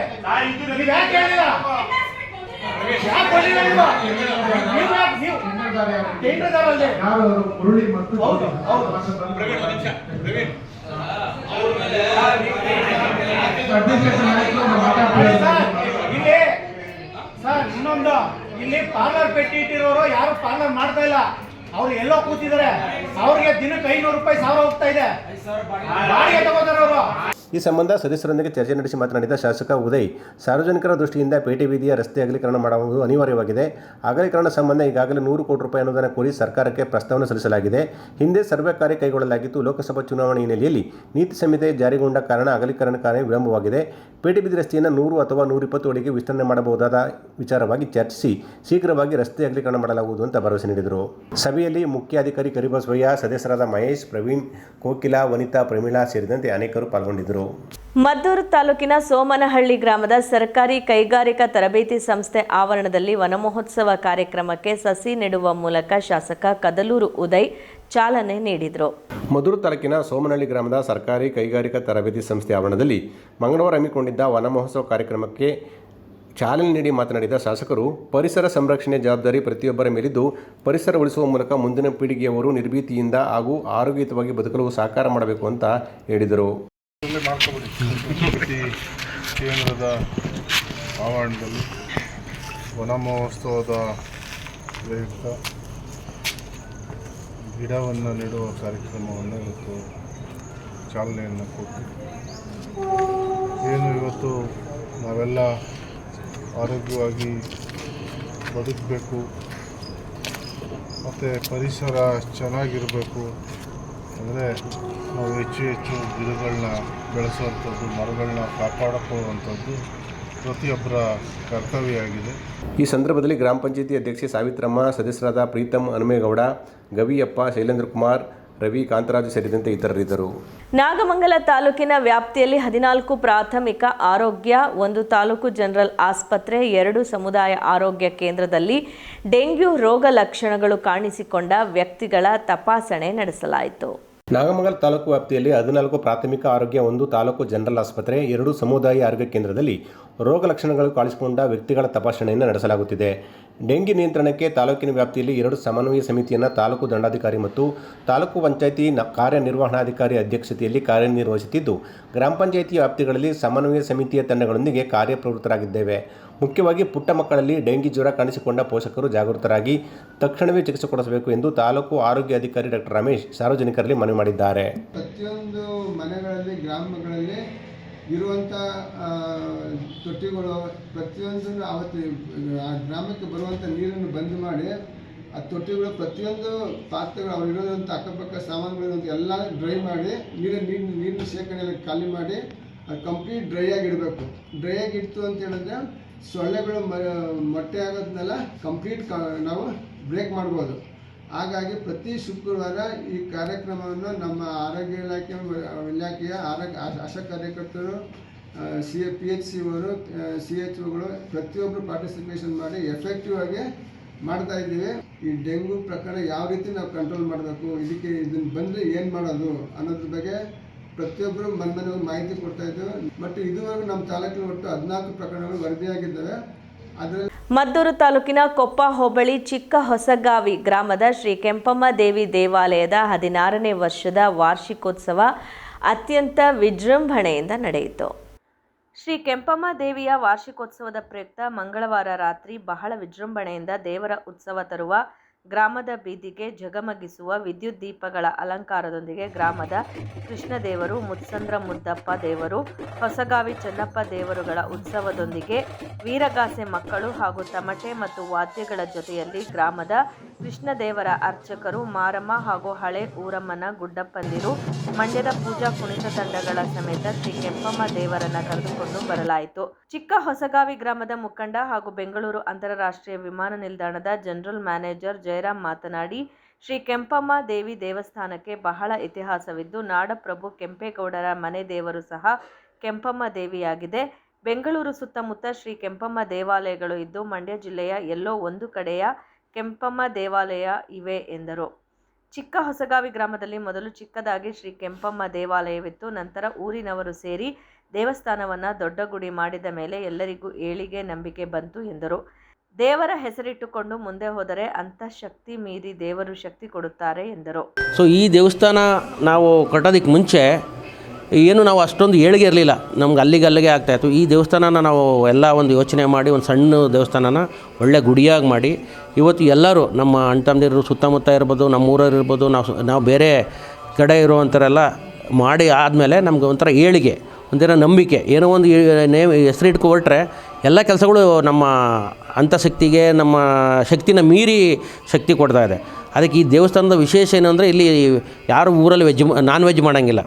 ನೀವ್ ಯಾಕೆ ಹೇಳಿಲ್ಲ ಯಾಕೆ ಕೊಡ್ಲಿಲ್ಲ ನೀವು ನೀವು ಟೆಂಡರ್ದಾರಲ್ಲೇ ಯಾರು ಮತ್ತು ಹೌದು, ಹೌದು. ನಾವು ಮೇಲೆ ಸರ್ ಇನ್ನೊಂದು ಇಲ್ಲಿ ಪಾರ್ಲರ್ ಪೆಟ್ಟಿ ಇಟ್ಟಿರೋರು ಯಾರು ಪಾರ್ಲರ್ ಮಾಡ್ತಾ ಇಲ್ಲ ಅವ್ರು ಎಲ್ಲೋ ಕೂತಿದ್ದಾರೆ. ಅವ್ರಿಗೆ ದಿನಕ್ಕೆ ಐನೂರು ರೂಪಾಯಿ ಸಾವಿರ ಹೋಗ್ತಾ ಇದೆ. ಬಾಡಿಗೆ ತಗೋತಾರೆ ಅವರು. ಈ ಸಂಬಂಧ ಸದಸ್ಯರೊಂದಿಗೆ ಚರ್ಚೆ ನಡೆಸಿ ಮಾತನಾಡಿದ ಶಾಸಕ ಉದಯ್, ಸಾರ್ವಜನಿಕರ ದೃಷ್ಟಿಯಿಂದ ಪೇಟೆ ಬೀದಿಯ ರಸ್ತೆ ಅಗಲೀಕರಣ ಮಾಡುವುದು ಅನಿವಾರ್ಯವಾಗಿದೆ. ಅಗಲೀಕರಣ ಸಂಬಂಧ ಈಗಾಗಲೇ ನೂರು ಕೋಟಿ ರೂಪಾಯಿ ಅನುದಾನ ಕೋರಿ ಸರ್ಕಾರಕ್ಕೆ ಪ್ರಸ್ತಾವನೆ ಸಲ್ಲಿಸಲಾಗಿದೆ. ಹಿಂದೆ ಸರ್ವೆ ಕಾರ್ಯ ಕೈಗೊಳ್ಳಲಾಗಿತ್ತು. ಲೋಕಸಭಾ ಚುನಾವಣೆ ಹಿನ್ನೆಲೆಯಲ್ಲಿ ನೀತಿ ಸಂಹಿತೆ ಜಾರಿಗೊಂಡ ಕಾರಣ ಅಗಲೀಕರಣ ಕಾರ್ಯ ವಿಳಂಬವಾಗಿದೆ. ಪೇಟೆ ಬೀದಿ ರಸ್ತೆಯನ್ನು ನೂರು ಅಥವಾ ನೂರಿಪ್ಪತ್ತು ಅಡಿಗೆ ವಿಸ್ತರಣೆ ಮಾಡಬಹುದಾದ ವಿಚಾರವಾಗಿ ಚರ್ಚಿಸಿ ಶೀಘ್ರವಾಗಿ ರಸ್ತೆ ಅಗಲೀಕರಣ ಮಾಡಲಾಗುವುದು ಅಂತ ಭರವಸೆ ನೀಡಿದರು. ಸಭೆಯಲ್ಲಿ ಮುಖ್ಯಾಧಿಕಾರಿ ಕರಿಬಸವಯ್ಯ, ಸದಸ್ಯರಾದ ಮಹೇಶ್, ಪ್ರವೀಣ್, ಕೋಕಿಲಾ, ವನಿತಾ, ಪ್ರಮೀಳಾ ಸೇರಿದಂತೆ ಅನೇಕರು ಪಾಲ್ಗೊಂಡಿದ್ದರು. ಮದ್ದೂರು ತಾಲೂಕಿನ ಸೋಮನಹಳ್ಳಿ ಗ್ರಾಮದ ಸರ್ಕಾರಿ ಕೈಗಾರಿಕಾ ತರಬೇತಿ ಸಂಸ್ಥೆ ಆವರಣದಲ್ಲಿ ವನಮಹೋತ್ಸವ ಕಾರ್ಯಕ್ರಮಕ್ಕೆ ಸಸಿ ನೆಡುವ ಮೂಲಕ ಶಾಸಕ ಕದಲೂರು ಉದಯ್ ಚಾಲನೆ ನೀಡಿದರು. ಮಧುರ ತಾಲೂಕಿನ ಸೋಮನಹಳ್ಳಿ ಗ್ರಾಮದ ಸರ್ಕಾರಿ ಕೈಗಾರಿಕಾ ತರಬೇತಿ ಸಂಸ್ಥೆ ಆವರಣದಲ್ಲಿ ಮಂಗಳವಾರ ಹಮ್ಮಿಕೊಂಡಿದ್ದ ವನಮಹೋತ್ಸವ ಕಾರ್ಯಕ್ರಮಕ್ಕೆ ಚಾಲನೆ ನೀಡಿ ಮಾತನಾಡಿದ ಶಾಸಕರು ಪರಿಸರ ಸಂರಕ್ಷಣೆ ಜವಾಬ್ದಾರಿ ಪ್ರತಿಯೊಬ್ಬರ ಮೇಲಿದ್ದು ಪರಿಸರ ಉಳಿಸುವ ಮೂಲಕ ಮುಂದಿನ ಪೀಳಿಗೆಯವರು ನಿರ್ಭೀತಿಯಿಂದ ಹಾಗೂ ಆರೋಗ್ಯಯುತವಾಗಿ ಬದುಕಲು ಸಹಕಾರ ಮಾಡಬೇಕು ಅಂತ ಹೇಳಿದರು. ಪ್ರಕೃತಿ ಕೇಂದ್ರದ ಆವರಣದಲ್ಲಿ ವನ ಮಹೋತ್ಸವದ ಪ್ರಯುಕ್ತ ಗಿಡವನ್ನು ನೀಡುವ ಕಾರ್ಯಕ್ರಮವನ್ನು ಇವತ್ತು ಚಾಲನೆಯನ್ನು ಕೊಟ್ಟು ಏನು ಇವತ್ತು ನಾವೆಲ್ಲ ಆರೋಗ್ಯವಾಗಿ ಬದುಕಬೇಕು, ಮತ್ತು ಪರಿಸರ ಚೆನ್ನಾಗಿರಬೇಕು ಅಂದರೆ ನಾವು ಹೆಚ್ಚು ಹೆಚ್ಚು ಗಿಡಗಳನ್ನ ಬೆಳೆಸುವಂಥದ್ದು ಮರಗಳನ್ನ ಕಾಪಾಡಿಕೊಳ್ಳುವಂಥದ್ದು ಪ್ರತಿಯೊಬ್ಬರ ಕರ್ತವ್ಯ ಆಗಿದೆ. ಈ ಸಂದರ್ಭದಲ್ಲಿ ಗ್ರಾಮ ಪಂಚಾಯತಿ ಅಧ್ಯಕ್ಷೆ ಸಾವಿತ್ರಮ್ಮ ಸದಸ್ಯರಾದ ಪ್ರೀತಮ್ ಹನುಮೇಗೌಡ ಗವಿಯಪ್ಪ ಶೈಲೇಂದ್ರ ಕುಮಾರ್ ರವಿ ಕಾಂತರಾಜ್ ಸೇರಿದಂತೆ ಇತರರಿದ್ದರು. ನಾಗಮಂಗಲ ತಾಲೂಕಿನ ವ್ಯಾಪ್ತಿಯಲ್ಲಿ ಹದಿನಾಲ್ಕು ಪ್ರಾಥಮಿಕ ಆರೋಗ್ಯ ಒಂದು ತಾಲೂಕು ಜನರಲ್ ಆಸ್ಪತ್ರೆ ಎರಡು ಸಮುದಾಯ ಆರೋಗ್ಯ ಕೇಂದ್ರದಲ್ಲಿ ಡೆಂಗ್ಯೂ ರೋಗ ಲಕ್ಷಣಗಳು ಕಾಣಿಸಿಕೊಂಡ ವ್ಯಕ್ತಿಗಳ ತಪಾಸಣೆ ನಡೆಸಲಾಯಿತು. ನಾಗಮಂಗಲ ತಾಲೂಕು ವ್ಯಾಪ್ತಿಯಲ್ಲಿ ಹದಿನಾಲ್ಕು ಪ್ರಾಥಮಿಕ ಆರೋಗ್ಯ ಒಂದು ತಾಲೂಕು ಜನರಲ್ ಆಸ್ಪತ್ರೆ, ಎರಡು ಸಮುದಾಯ ಆರೋಗ್ಯ ಕೇಂದ್ರದಲ್ಲಿ ರೋಗ ಲಕ್ಷಣಗಳು ಕಾಣಿಸಿಕೊಂಡ ವ್ಯಕ್ತಿಗಳ ತಪಾಸಣೆಯನ್ನು ನಡೆಸಲಾಗುತ್ತಿದೆ. ಡೆಂಗಿ ನಿಯಂತ್ರಣಕ್ಕೆ ತಾಲೂಕಿನ ವ್ಯಾಪ್ತಿಯಲ್ಲಿ ಎರಡು ಸಮನ್ವಯ ಸಮಿತಿಯನ್ನು ತಾಲೂಕು ದಂಡಾಧಿಕಾರಿ ಮತ್ತು ತಾಲೂಕು ಪಂಚಾಯಿತಿ ಕಾರ್ಯನಿರ್ವಹಣಾಧಿಕಾರಿ ಅಧ್ಯಕ್ಷತೆಯಲ್ಲಿ ಕಾರ್ಯನಿರ್ವಹಿಸುತ್ತಿದ್ದು, ಗ್ರಾಮ ಪಂಚಾಯಿತಿ ವ್ಯಾಪ್ತಿಗಳಲ್ಲಿ ಸಮನ್ವಯ ಸಮಿತಿಯ ತಂಡಗಳೊಂದಿಗೆ ಕಾರ್ಯಪ್ರವೃತ್ತರಾಗಿದ್ದೇವೆ. ಮುಖ್ಯವಾಗಿ ಪುಟ್ಟ ಮಕ್ಕಳಲ್ಲಿ ಡೆಂಗಿ ಜ್ವರ ಕಾಣಿಸಿಕೊಂಡ ಪೋಷಕರು ಜಾಗೃತರಾಗಿ ತಕ್ಷಣವೇ ಚಿಕಿತ್ಸೆ ಕೊಡಿಸಬೇಕು ಎಂದು ತಾಲೂಕು ಆರೋಗ್ಯ ಅಧಿಕಾರಿ ಡಾಕ್ಟರ್ ರಮೇಶ್ ಸಾರ್ವಜನಿಕರಲ್ಲಿ ಮನವಿ ಮಾಡಿದ್ದಾರೆ. ಪ್ರತಿಯೊಂದು ಮನೆಗಳಲ್ಲಿ, ಗ್ರಾಮಗಳಲ್ಲಿ ಇರುವಂಥ ತೊಟ್ಟಿಗಳು, ಪ್ರತಿಯೊಂದನ್ನು ಅವತ್ತು ಗ್ರಾಮಕ್ಕೆ ಬರುವಂಥ ನೀರನ್ನು ಬಂದ್ ಮಾಡಿ ಆ ತೊಟ್ಟಿಗಳು ಪ್ರತಿಯೊಂದು ಪಾತ್ರೆಗಳು ಅವ್ರು ಇರೋದಂಥ ಅಕ್ಕಪಕ್ಕ ಸಾಮಾನುಗಳಿರುವಂಥ ಎಲ್ಲ ಡ್ರೈ ಮಾಡಿ ನೀರಿನ ನೀರಿನ ನೀರಿನ ಶೇಖರಣೆ ಖಾಲಿ ಮಾಡಿ ಕಂಪ್ಲೀಟ್ ಡ್ರೈ ಆಗಿಡಬೇಕು. ಡ್ರೈ ಆಗಿಡ್ತು ಅಂತ ಹೇಳಿದ್ರೆ ಸೊಳ್ಳೆಗಳು ಮೊಟ್ಟೆ ಆಗೋದನ್ನೆಲ್ಲ ಕಂಪ್ಲೀಟ್ ನಾವು ಬ್ರೇಕ್ ಮಾಡ್ಬೋದು. ಹಾಗಾಗಿ ಪ್ರತಿ ಶುಕ್ರವಾರ ಈ ಕಾರ್ಯಕ್ರಮವನ್ನು ನಮ್ಮ ಆರೋಗ್ಯ ಇಲಾಖೆ, ಇಲಾಖೆಯ ಆರೋಗ್ಯ ಆಶ- ಆಶಾ ಕಾರ್ಯಕರ್ತರು ಸಿ ಪಿ ಎಚ್ ಸಿ ಅವರು ಸಿ ಎಚ್ ಒಗಳು ಪ್ರತಿಯೊಬ್ಬರು ಪಾರ್ಟಿಸಿಪೇಷನ್ ಮಾಡಿ ಎಫೆಕ್ಟಿವ್ ಆಗಿ ಮಾಡ್ತಾ ಇದ್ದೀವಿ. ಈ ಡೆಂಗು ಪ್ರಕರಣ ಯಾವ ರೀತಿ ನಾವು ಕಂಟ್ರೋಲ್ ಮಾಡಬೇಕು, ಇದಕ್ಕೆ ಇದನ್ನು ಬಂದರೆ ಏನು ಮಾಡೋದು ಅನ್ನೋದ್ರ ಬಗ್ಗೆ ಪ್ರತಿಯೊಬ್ಬರು ಮನೆ ಮನೆ ಹೋಗಿ ಮಾಹಿತಿ ಕೊಡ್ತಾ ಇದ್ದೇವೆ. ಮತ್ತು ಇದುವರೆಗೂ ನಮ್ಮ ತಾಲೂಕಿನ ಒಟ್ಟು ಹದಿನಾಲ್ಕು ಪ್ರಕರಣಗಳು ವರದಿಯಾಗಿದ್ದಾವೆ. ಅದರಲ್ಲಿ ಮದ್ದೂರು ತಾಲೂಕಿನ ಕೊಪ್ಪ ಹೋಬಳಿ ಚಿಕ್ಕ ಹೊಸಗಾವಿ ಗ್ರಾಮದ ಶ್ರೀ ಕೆಂಪಮ್ಮ ದೇವಿ ದೇವಾಲಯದ ಹದಿನಾರನೇ ವರ್ಷದ ವಾರ್ಷಿಕೋತ್ಸವ ಅತ್ಯಂತ ವಿಜೃಂಭಣೆಯಿಂದ ನಡೆಯಿತು. ಶ್ರೀ ಕೆಂಪಮ್ಮ ದೇವಿಯ ವಾರ್ಷಿಕೋತ್ಸವದ ಪ್ರಯುಕ್ತ ಮಂಗಳವಾರ ರಾತ್ರಿ ಬಹಳ ವಿಜೃಂಭಣೆಯಿಂದ ದೇವರ ಉತ್ಸವ ತರುವ ಗ್ರಾಮದ ಬೀದಿಗೆ ಜಗಮಗಿಸುವ ವಿದ್ಯುತ್ ದೀಪಗಳ ಅಲಂಕಾರದೊಂದಿಗೆ ಗ್ರಾಮದ ಕೃಷ್ಣದೇವರು, ಮುತ್ಸಂದ್ರ ಮುದ್ದಪ್ಪ ದೇವರು, ಹೊಸಗಾವಿ ಚೆನ್ನಪ್ಪ ದೇವರುಗಳ ಉತ್ಸವದೊಂದಿಗೆ ವೀರಗಾಸೆ ಮಕ್ಕಳು ಹಾಗೂ ತಮಟೆ ಮತ್ತು ವಾದ್ಯಗಳ ಜೊತೆಯಲ್ಲಿ ಗ್ರಾಮದ ಕೃಷ್ಣದೇವರ ಅರ್ಚಕರು ಮಾರಮ್ಮ ಹಾಗೂ ಹಳೆ ಊರಮ್ಮನ ಗುಡ್ಡಪ್ಪಂದಿರು, ಮಂಡ್ಯದ ಪೂಜಾ ಕುಣಿತ ತಂಡಗಳ ಸಮೇತ ಶ್ರೀ ಕೆಂಪಮ್ಮ ದೇವರನ್ನ ಕರೆದುಕೊಂಡು ಬರಲಾಯಿತು. ಚಿಕ್ಕ ಹೊಸಗಾವಿ ಗ್ರಾಮದ ಮುಖಂಡ ಹಾಗೂ ಬೆಂಗಳೂರು ಅಂತಾರಾಷ್ಟ್ರೀಯ ವಿಮಾನ ನಿಲ್ದಾಣದ ಜನರಲ್ ಮ್ಯಾನೇಜರ್ ಜಯರಾಮ್ ಮಾತನಾಡಿ, ಶ್ರೀ ಕೆಂಪಮ್ಮ ದೇವಿ ದೇವಸ್ಥಾನಕ್ಕೆ ಬಹಳ ಇತಿಹಾಸವಿದ್ದು, ನಾಡಪ್ರಭು ಕೆಂಪೇಗೌಡರ ಮನೆ ದೇವರು ಸಹ ಕೆಂಪಮ್ಮ ದೇವಿಯಾಗಿದೆ. ಬೆಂಗಳೂರು ಸುತ್ತಮುತ್ತ ಶ್ರೀ ಕೆಂಪಮ್ಮ ದೇವಾಲಯಗಳು ಇದ್ದು, ಮಂಡ್ಯ ಜಿಲ್ಲೆಯ ಎಲ್ಲೋ ಒಂದು ಕಡೆಯ ಕೆಂಪಮ್ಮ ದೇವಾಲಯ ಇವೆ ಎಂದರು. ಚಿಕ್ಕ ಹೊಸಗಾವಿ ಗ್ರಾಮದಲ್ಲಿ ಮೊದಲು ಚಿಕ್ಕದಾಗಿ ಶ್ರೀ ಕೆಂಪಮ್ಮ ದೇವಾಲಯವಿತ್ತು, ನಂತರ ಊರಿನವರು ಸೇರಿ ದೇವಸ್ಥಾನವನ್ನು ದೊಡ್ಡ ಗುಡಿ ಮಾಡಿದ ಮೇಲೆ ಎಲ್ಲರಿಗೂ ಏಳಿಗೆ ನಂಬಿಕೆ ಬಂತು ಎಂದರು. ದೇವರ ಹೆಸರಿಟ್ಟುಕೊಂಡು ಮುಂದೆ ಹೋದರೆ ಅಂತಃಶಕ್ತಿ ಮೀರಿ ದೇವರು ಶಕ್ತಿ ಕೊಡುತ್ತಾರೆ ಎಂದರು. ಸೊ ಈ ದೇವಸ್ಥಾನ ನಾವು ಕಟ್ಟೋದಕ್ಕೆ ಮುಂಚೆ ಏನು ನಾವು ಅಷ್ಟೊಂದು ಏಳಿಗೆ ಇರಲಿಲ್ಲ. ನಮ್ಗೆ ಅಲ್ಲಿಗೆ ಅಲ್ಲಿಗೆ ಆಗ್ತಾಯಿತ್ತು ಈ ದೇವಸ್ಥಾನನ ನಾವು ಎಲ್ಲ ಒಂದು ಯೋಚನೆ ಮಾಡಿ, ಒಂದು ಸಣ್ಣ ದೇವಸ್ಥಾನನ ಒಳ್ಳೆ ಗುಡಿಯಾಗಿ ಮಾಡಿ, ಇವತ್ತು ಎಲ್ಲರೂ ನಮ್ಮ ಅಣ್ಣ ಸುತ್ತಮುತ್ತ ಇರ್ಬೋದು ನಮ್ಮ ಊರವ್ರು ಇರ್ಬೋದು, ನಾವು ನಾವು ಬೇರೆ ಕಡೆ ಇರುವಂಥರೆಲ್ಲ ಮಾಡಿ ಆದಮೇಲೆ ನಮ್ಗೆ ಒಂಥರ ಏಳಿಗೆ, ಒಂಥರ ನಂಬಿಕೆ, ಏನೋ ಒಂದು ನೇಮ್ ಹೆಸರು ಇಟ್ಕೊ ಹೊರಟ್ರೆ ಎಲ್ಲ ಕೆಲಸಗಳು ನಮ್ಮ ಅಂತಃಶಕ್ತಿಗೆ ನಮ್ಮ ಶಕ್ತಿನ ಮೀರಿ ಶಕ್ತಿ ಕೊಡ್ತಾ ಇದೆ. ಅದಕ್ಕೆ ಈ ದೇವಸ್ಥಾನದ ವಿಶೇಷ ಏನು ಅಂದರೆ ಇಲ್ಲಿ ಯಾರು ಊರಲ್ಲಿ ವೆಜ್ ನಾನ್ ವೆಜ್ ಮಾಡೋಂಗಿಲ್ಲ.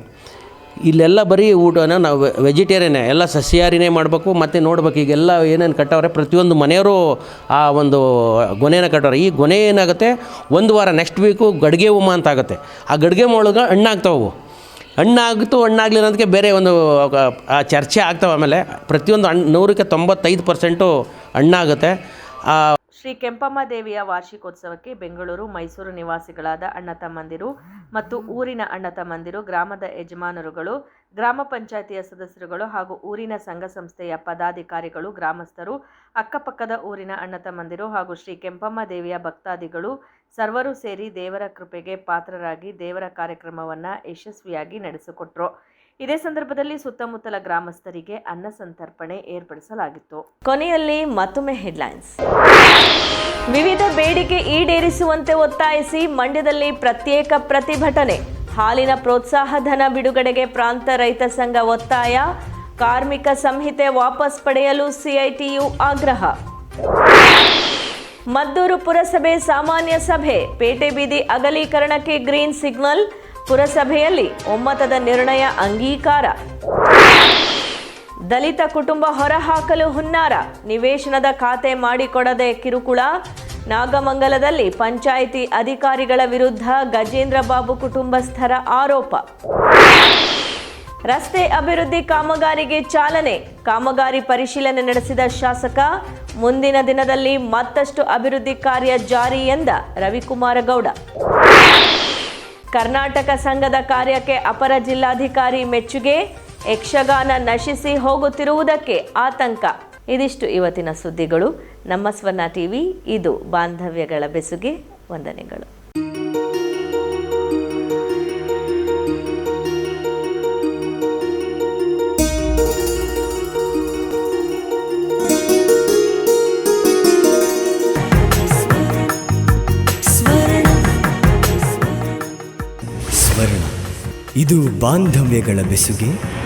ಇಲ್ಲೆಲ್ಲ ಬರೀ ಊಟನ ನಾವು ವೆಜಿಟೇರಿಯನ್ನೇ ಎಲ್ಲ ಸಸ್ಯಾಹಾರಿನೇ ಮಾಡಬೇಕು, ಮತ್ತು ನೋಡ್ಬೇಕು ಈಗೆಲ್ಲ ಏನೇನು ಕಟ್ಟವ್ರೆ, ಪ್ರತಿಯೊಂದು ಮನೆಯವರು ಆ ಒಂದು ಗೊನೆನ ಕಟ್ಟವ್ರೆ. ಈ ಗೊನೆ ಏನಾಗುತ್ತೆ? ಒಂದು ವಾರ ನೆಕ್ಸ್ಟ್ ವೀಕು ಗಡಿಗೆ ಉಮ ಅಂತ ಆಗುತ್ತೆ. ಆ ಗಡಿಗೆ ಒಳಗೆ ಹಣ್ಣಾಗ್ತಾವು ಹಣ್ಣಾಗಿತ್ತು ಹಣ್ಣಾಗಲಿಲ್ಲ ಅನ್ನೋದಕ್ಕೆ ಬೇರೆ ಒಂದು ಆ ಚರ್ಚೆ ಆಗ್ತಾವೆ ಆಮೇಲೆ. ಪ್ರತಿಯೊಂದು ಹಣ್ಣು ನೂರಕ್ಕೆ ತೊಂಬತ್ತೈದು ಪರ್ಸೆಂಟು ಹಣ್ಣಾಗುತ್ತೆ. ಶ್ರೀ ಕೆಂಪಮ್ಮ ದೇವಿಯ ವಾರ್ಷಿಕೋತ್ಸವಕ್ಕೆ ಬೆಂಗಳೂರು, ಮೈಸೂರು ನಿವಾಸಿಗಳಾದ ಅಣ್ಣ ತಮ್ಮಂದಿರು ಮತ್ತು ಊರಿನ ಅಣ್ಣ ತಮ್ಮಂದಿರು ಗ್ರಾಮದ ಯಜಮಾನರುಗಳು ಗ್ರಾಮ ಪಂಚಾಯಿತಿಯ ಸದಸ್ಯರುಗಳು ಹಾಗೂ ಊರಿನ ಸಂಘ ಸಂಸ್ಥೆಯ ಪದಾಧಿಕಾರಿಗಳು, ಗ್ರಾಮಸ್ಥರು, ಅಕ್ಕಪಕ್ಕದ ಊರಿನ ಅಣ್ಣ ತಮ್ಮಂದಿರು ಹಾಗೂ ಶ್ರೀ ಕೆಂಪಮ್ಮ ದೇವಿಯ ಭಕ್ತಾದಿಗಳು ಸರ್ವರು ಸೇರಿ ದೇವರ ಕೃಪೆಗೆ ಪಾತ್ರರಾಗಿ ದೇವರ ಕಾರ್ಯಕ್ರಮವನ್ನು ಯಶಸ್ವಿಯಾಗಿ ನಡೆಸಿಕೊಟ್ರು. ಇದೇ ಸಂದರ್ಭದಲ್ಲಿ ಸುತ್ತಮುತ್ತಲ ಗ್ರಾಮಸ್ಥರಿಗೆ ಅನ್ನ ಸಂತರ್ಪಣೆ ಏರ್ಪಡಿಸಲಾಗಿತ್ತು. ಕೊನೆಯಲ್ಲಿ ಮತ್ತೊಮ್ಮೆ ಹೆಡ್ಲೈನ್ಸ್. ವಿವಿಧ ಬೇಡಿಕೆ ಈಡೇರಿಸುವಂತೆ ಒತ್ತಾಯಿಸಿ ಮಂಡ್ಯದಲ್ಲಿ ಪ್ರತ್ಯೇಕ ಪ್ರತಿಭಟನೆ. ಹಾಲಿನ ಪ್ರೋತ್ಸಾಹ ಧನ ಬಿಡುಗಡೆಗೆ ಪ್ರಾಂತ ರೈತ ಸಂಘ ಒತ್ತಾಯ. ಕಾರ್ಮಿಕ ಸಂಹಿತೆ ವಾಪಸ್ ಪಡೆಯಲು ಸಿಐಟಿಯು ಆಗ್ರಹ. ಮದ್ದೂರು ಪುರಸಭೆ ಸಾಮಾನ್ಯ ಸಭೆ. ಪೇಟೆ ಬೀದಿ ಅಗಲೀಕರಣಕ್ಕೆ ಗ್ರೀನ್ ಸಿಗ್ನಲ್. ಪುರಸಭೆಯಲ್ಲಿ ಒಮ್ಮತದ ನಿರ್ಣಯ ಅಂಗೀಕಾರ. ದಲಿತ ಕುಟುಂಬ ಹೊರಹಾಕಲು ಹುನ್ನಾರ. ನಿವೇಶನದ ಖಾತೆ ಮಾಡಿಕೊಡದೆ ಕಿರುಕುಳ. ನಾಗಮಂಗಲದಲ್ಲಿ ಪಂಚಾಯಿತಿ ಅಧಿಕಾರಿಗಳ ವಿರುದ್ಧ ಗಜೇಂದ್ರ ಬಾಬು ಕುಟುಂಬಸ್ಥರ ಆರೋಪ. ರಸ್ತೆ ಅಭಿವೃದ್ಧಿ ಕಾಮಗಾರಿಗೆ ಚಾಲನೆ, ಕಾಮಗಾರಿ ಪರಿಶೀಲನೆ ನಡೆಸಿದ ಶಾಸಕ, ಮುಂದಿನ ದಿನದಲ್ಲಿ ಮತ್ತಷ್ಟು ಅಭಿವೃದ್ಧಿ ಕಾರ್ಯ ಜಾರಿ ಎಂದ ರವಿಕುಮಾರ ಗೌಡ. ಕರ್ನಾಟಕ ಸಂಘದ ಕಾರ್ಯಕ್ಕೆ ಅಪರ ಜಿಲ್ಲಾಧಿಕಾರಿ ಮೆಚ್ಚುಗೆ, ಯಕ್ಷಗಾನ ನಶಿಸಿ ಹೋಗುತ್ತಿರುವುದಕ್ಕೆ ಆತಂಕ. ಇದಿಷ್ಟು ಇವತ್ತಿನ ಸುದ್ದಿಗಳು. ನಮ್ಮ ಸ್ವರ್ಣ ಟಿವಿ ಇದು ಬಾಂಧವ್ಯಗಳ ಬೆಸುಗೆ ವಂದನೆಗಳು. ಇದು ಬಾಂಧವ್ಯಗಳ ಬೆಸುಗೆ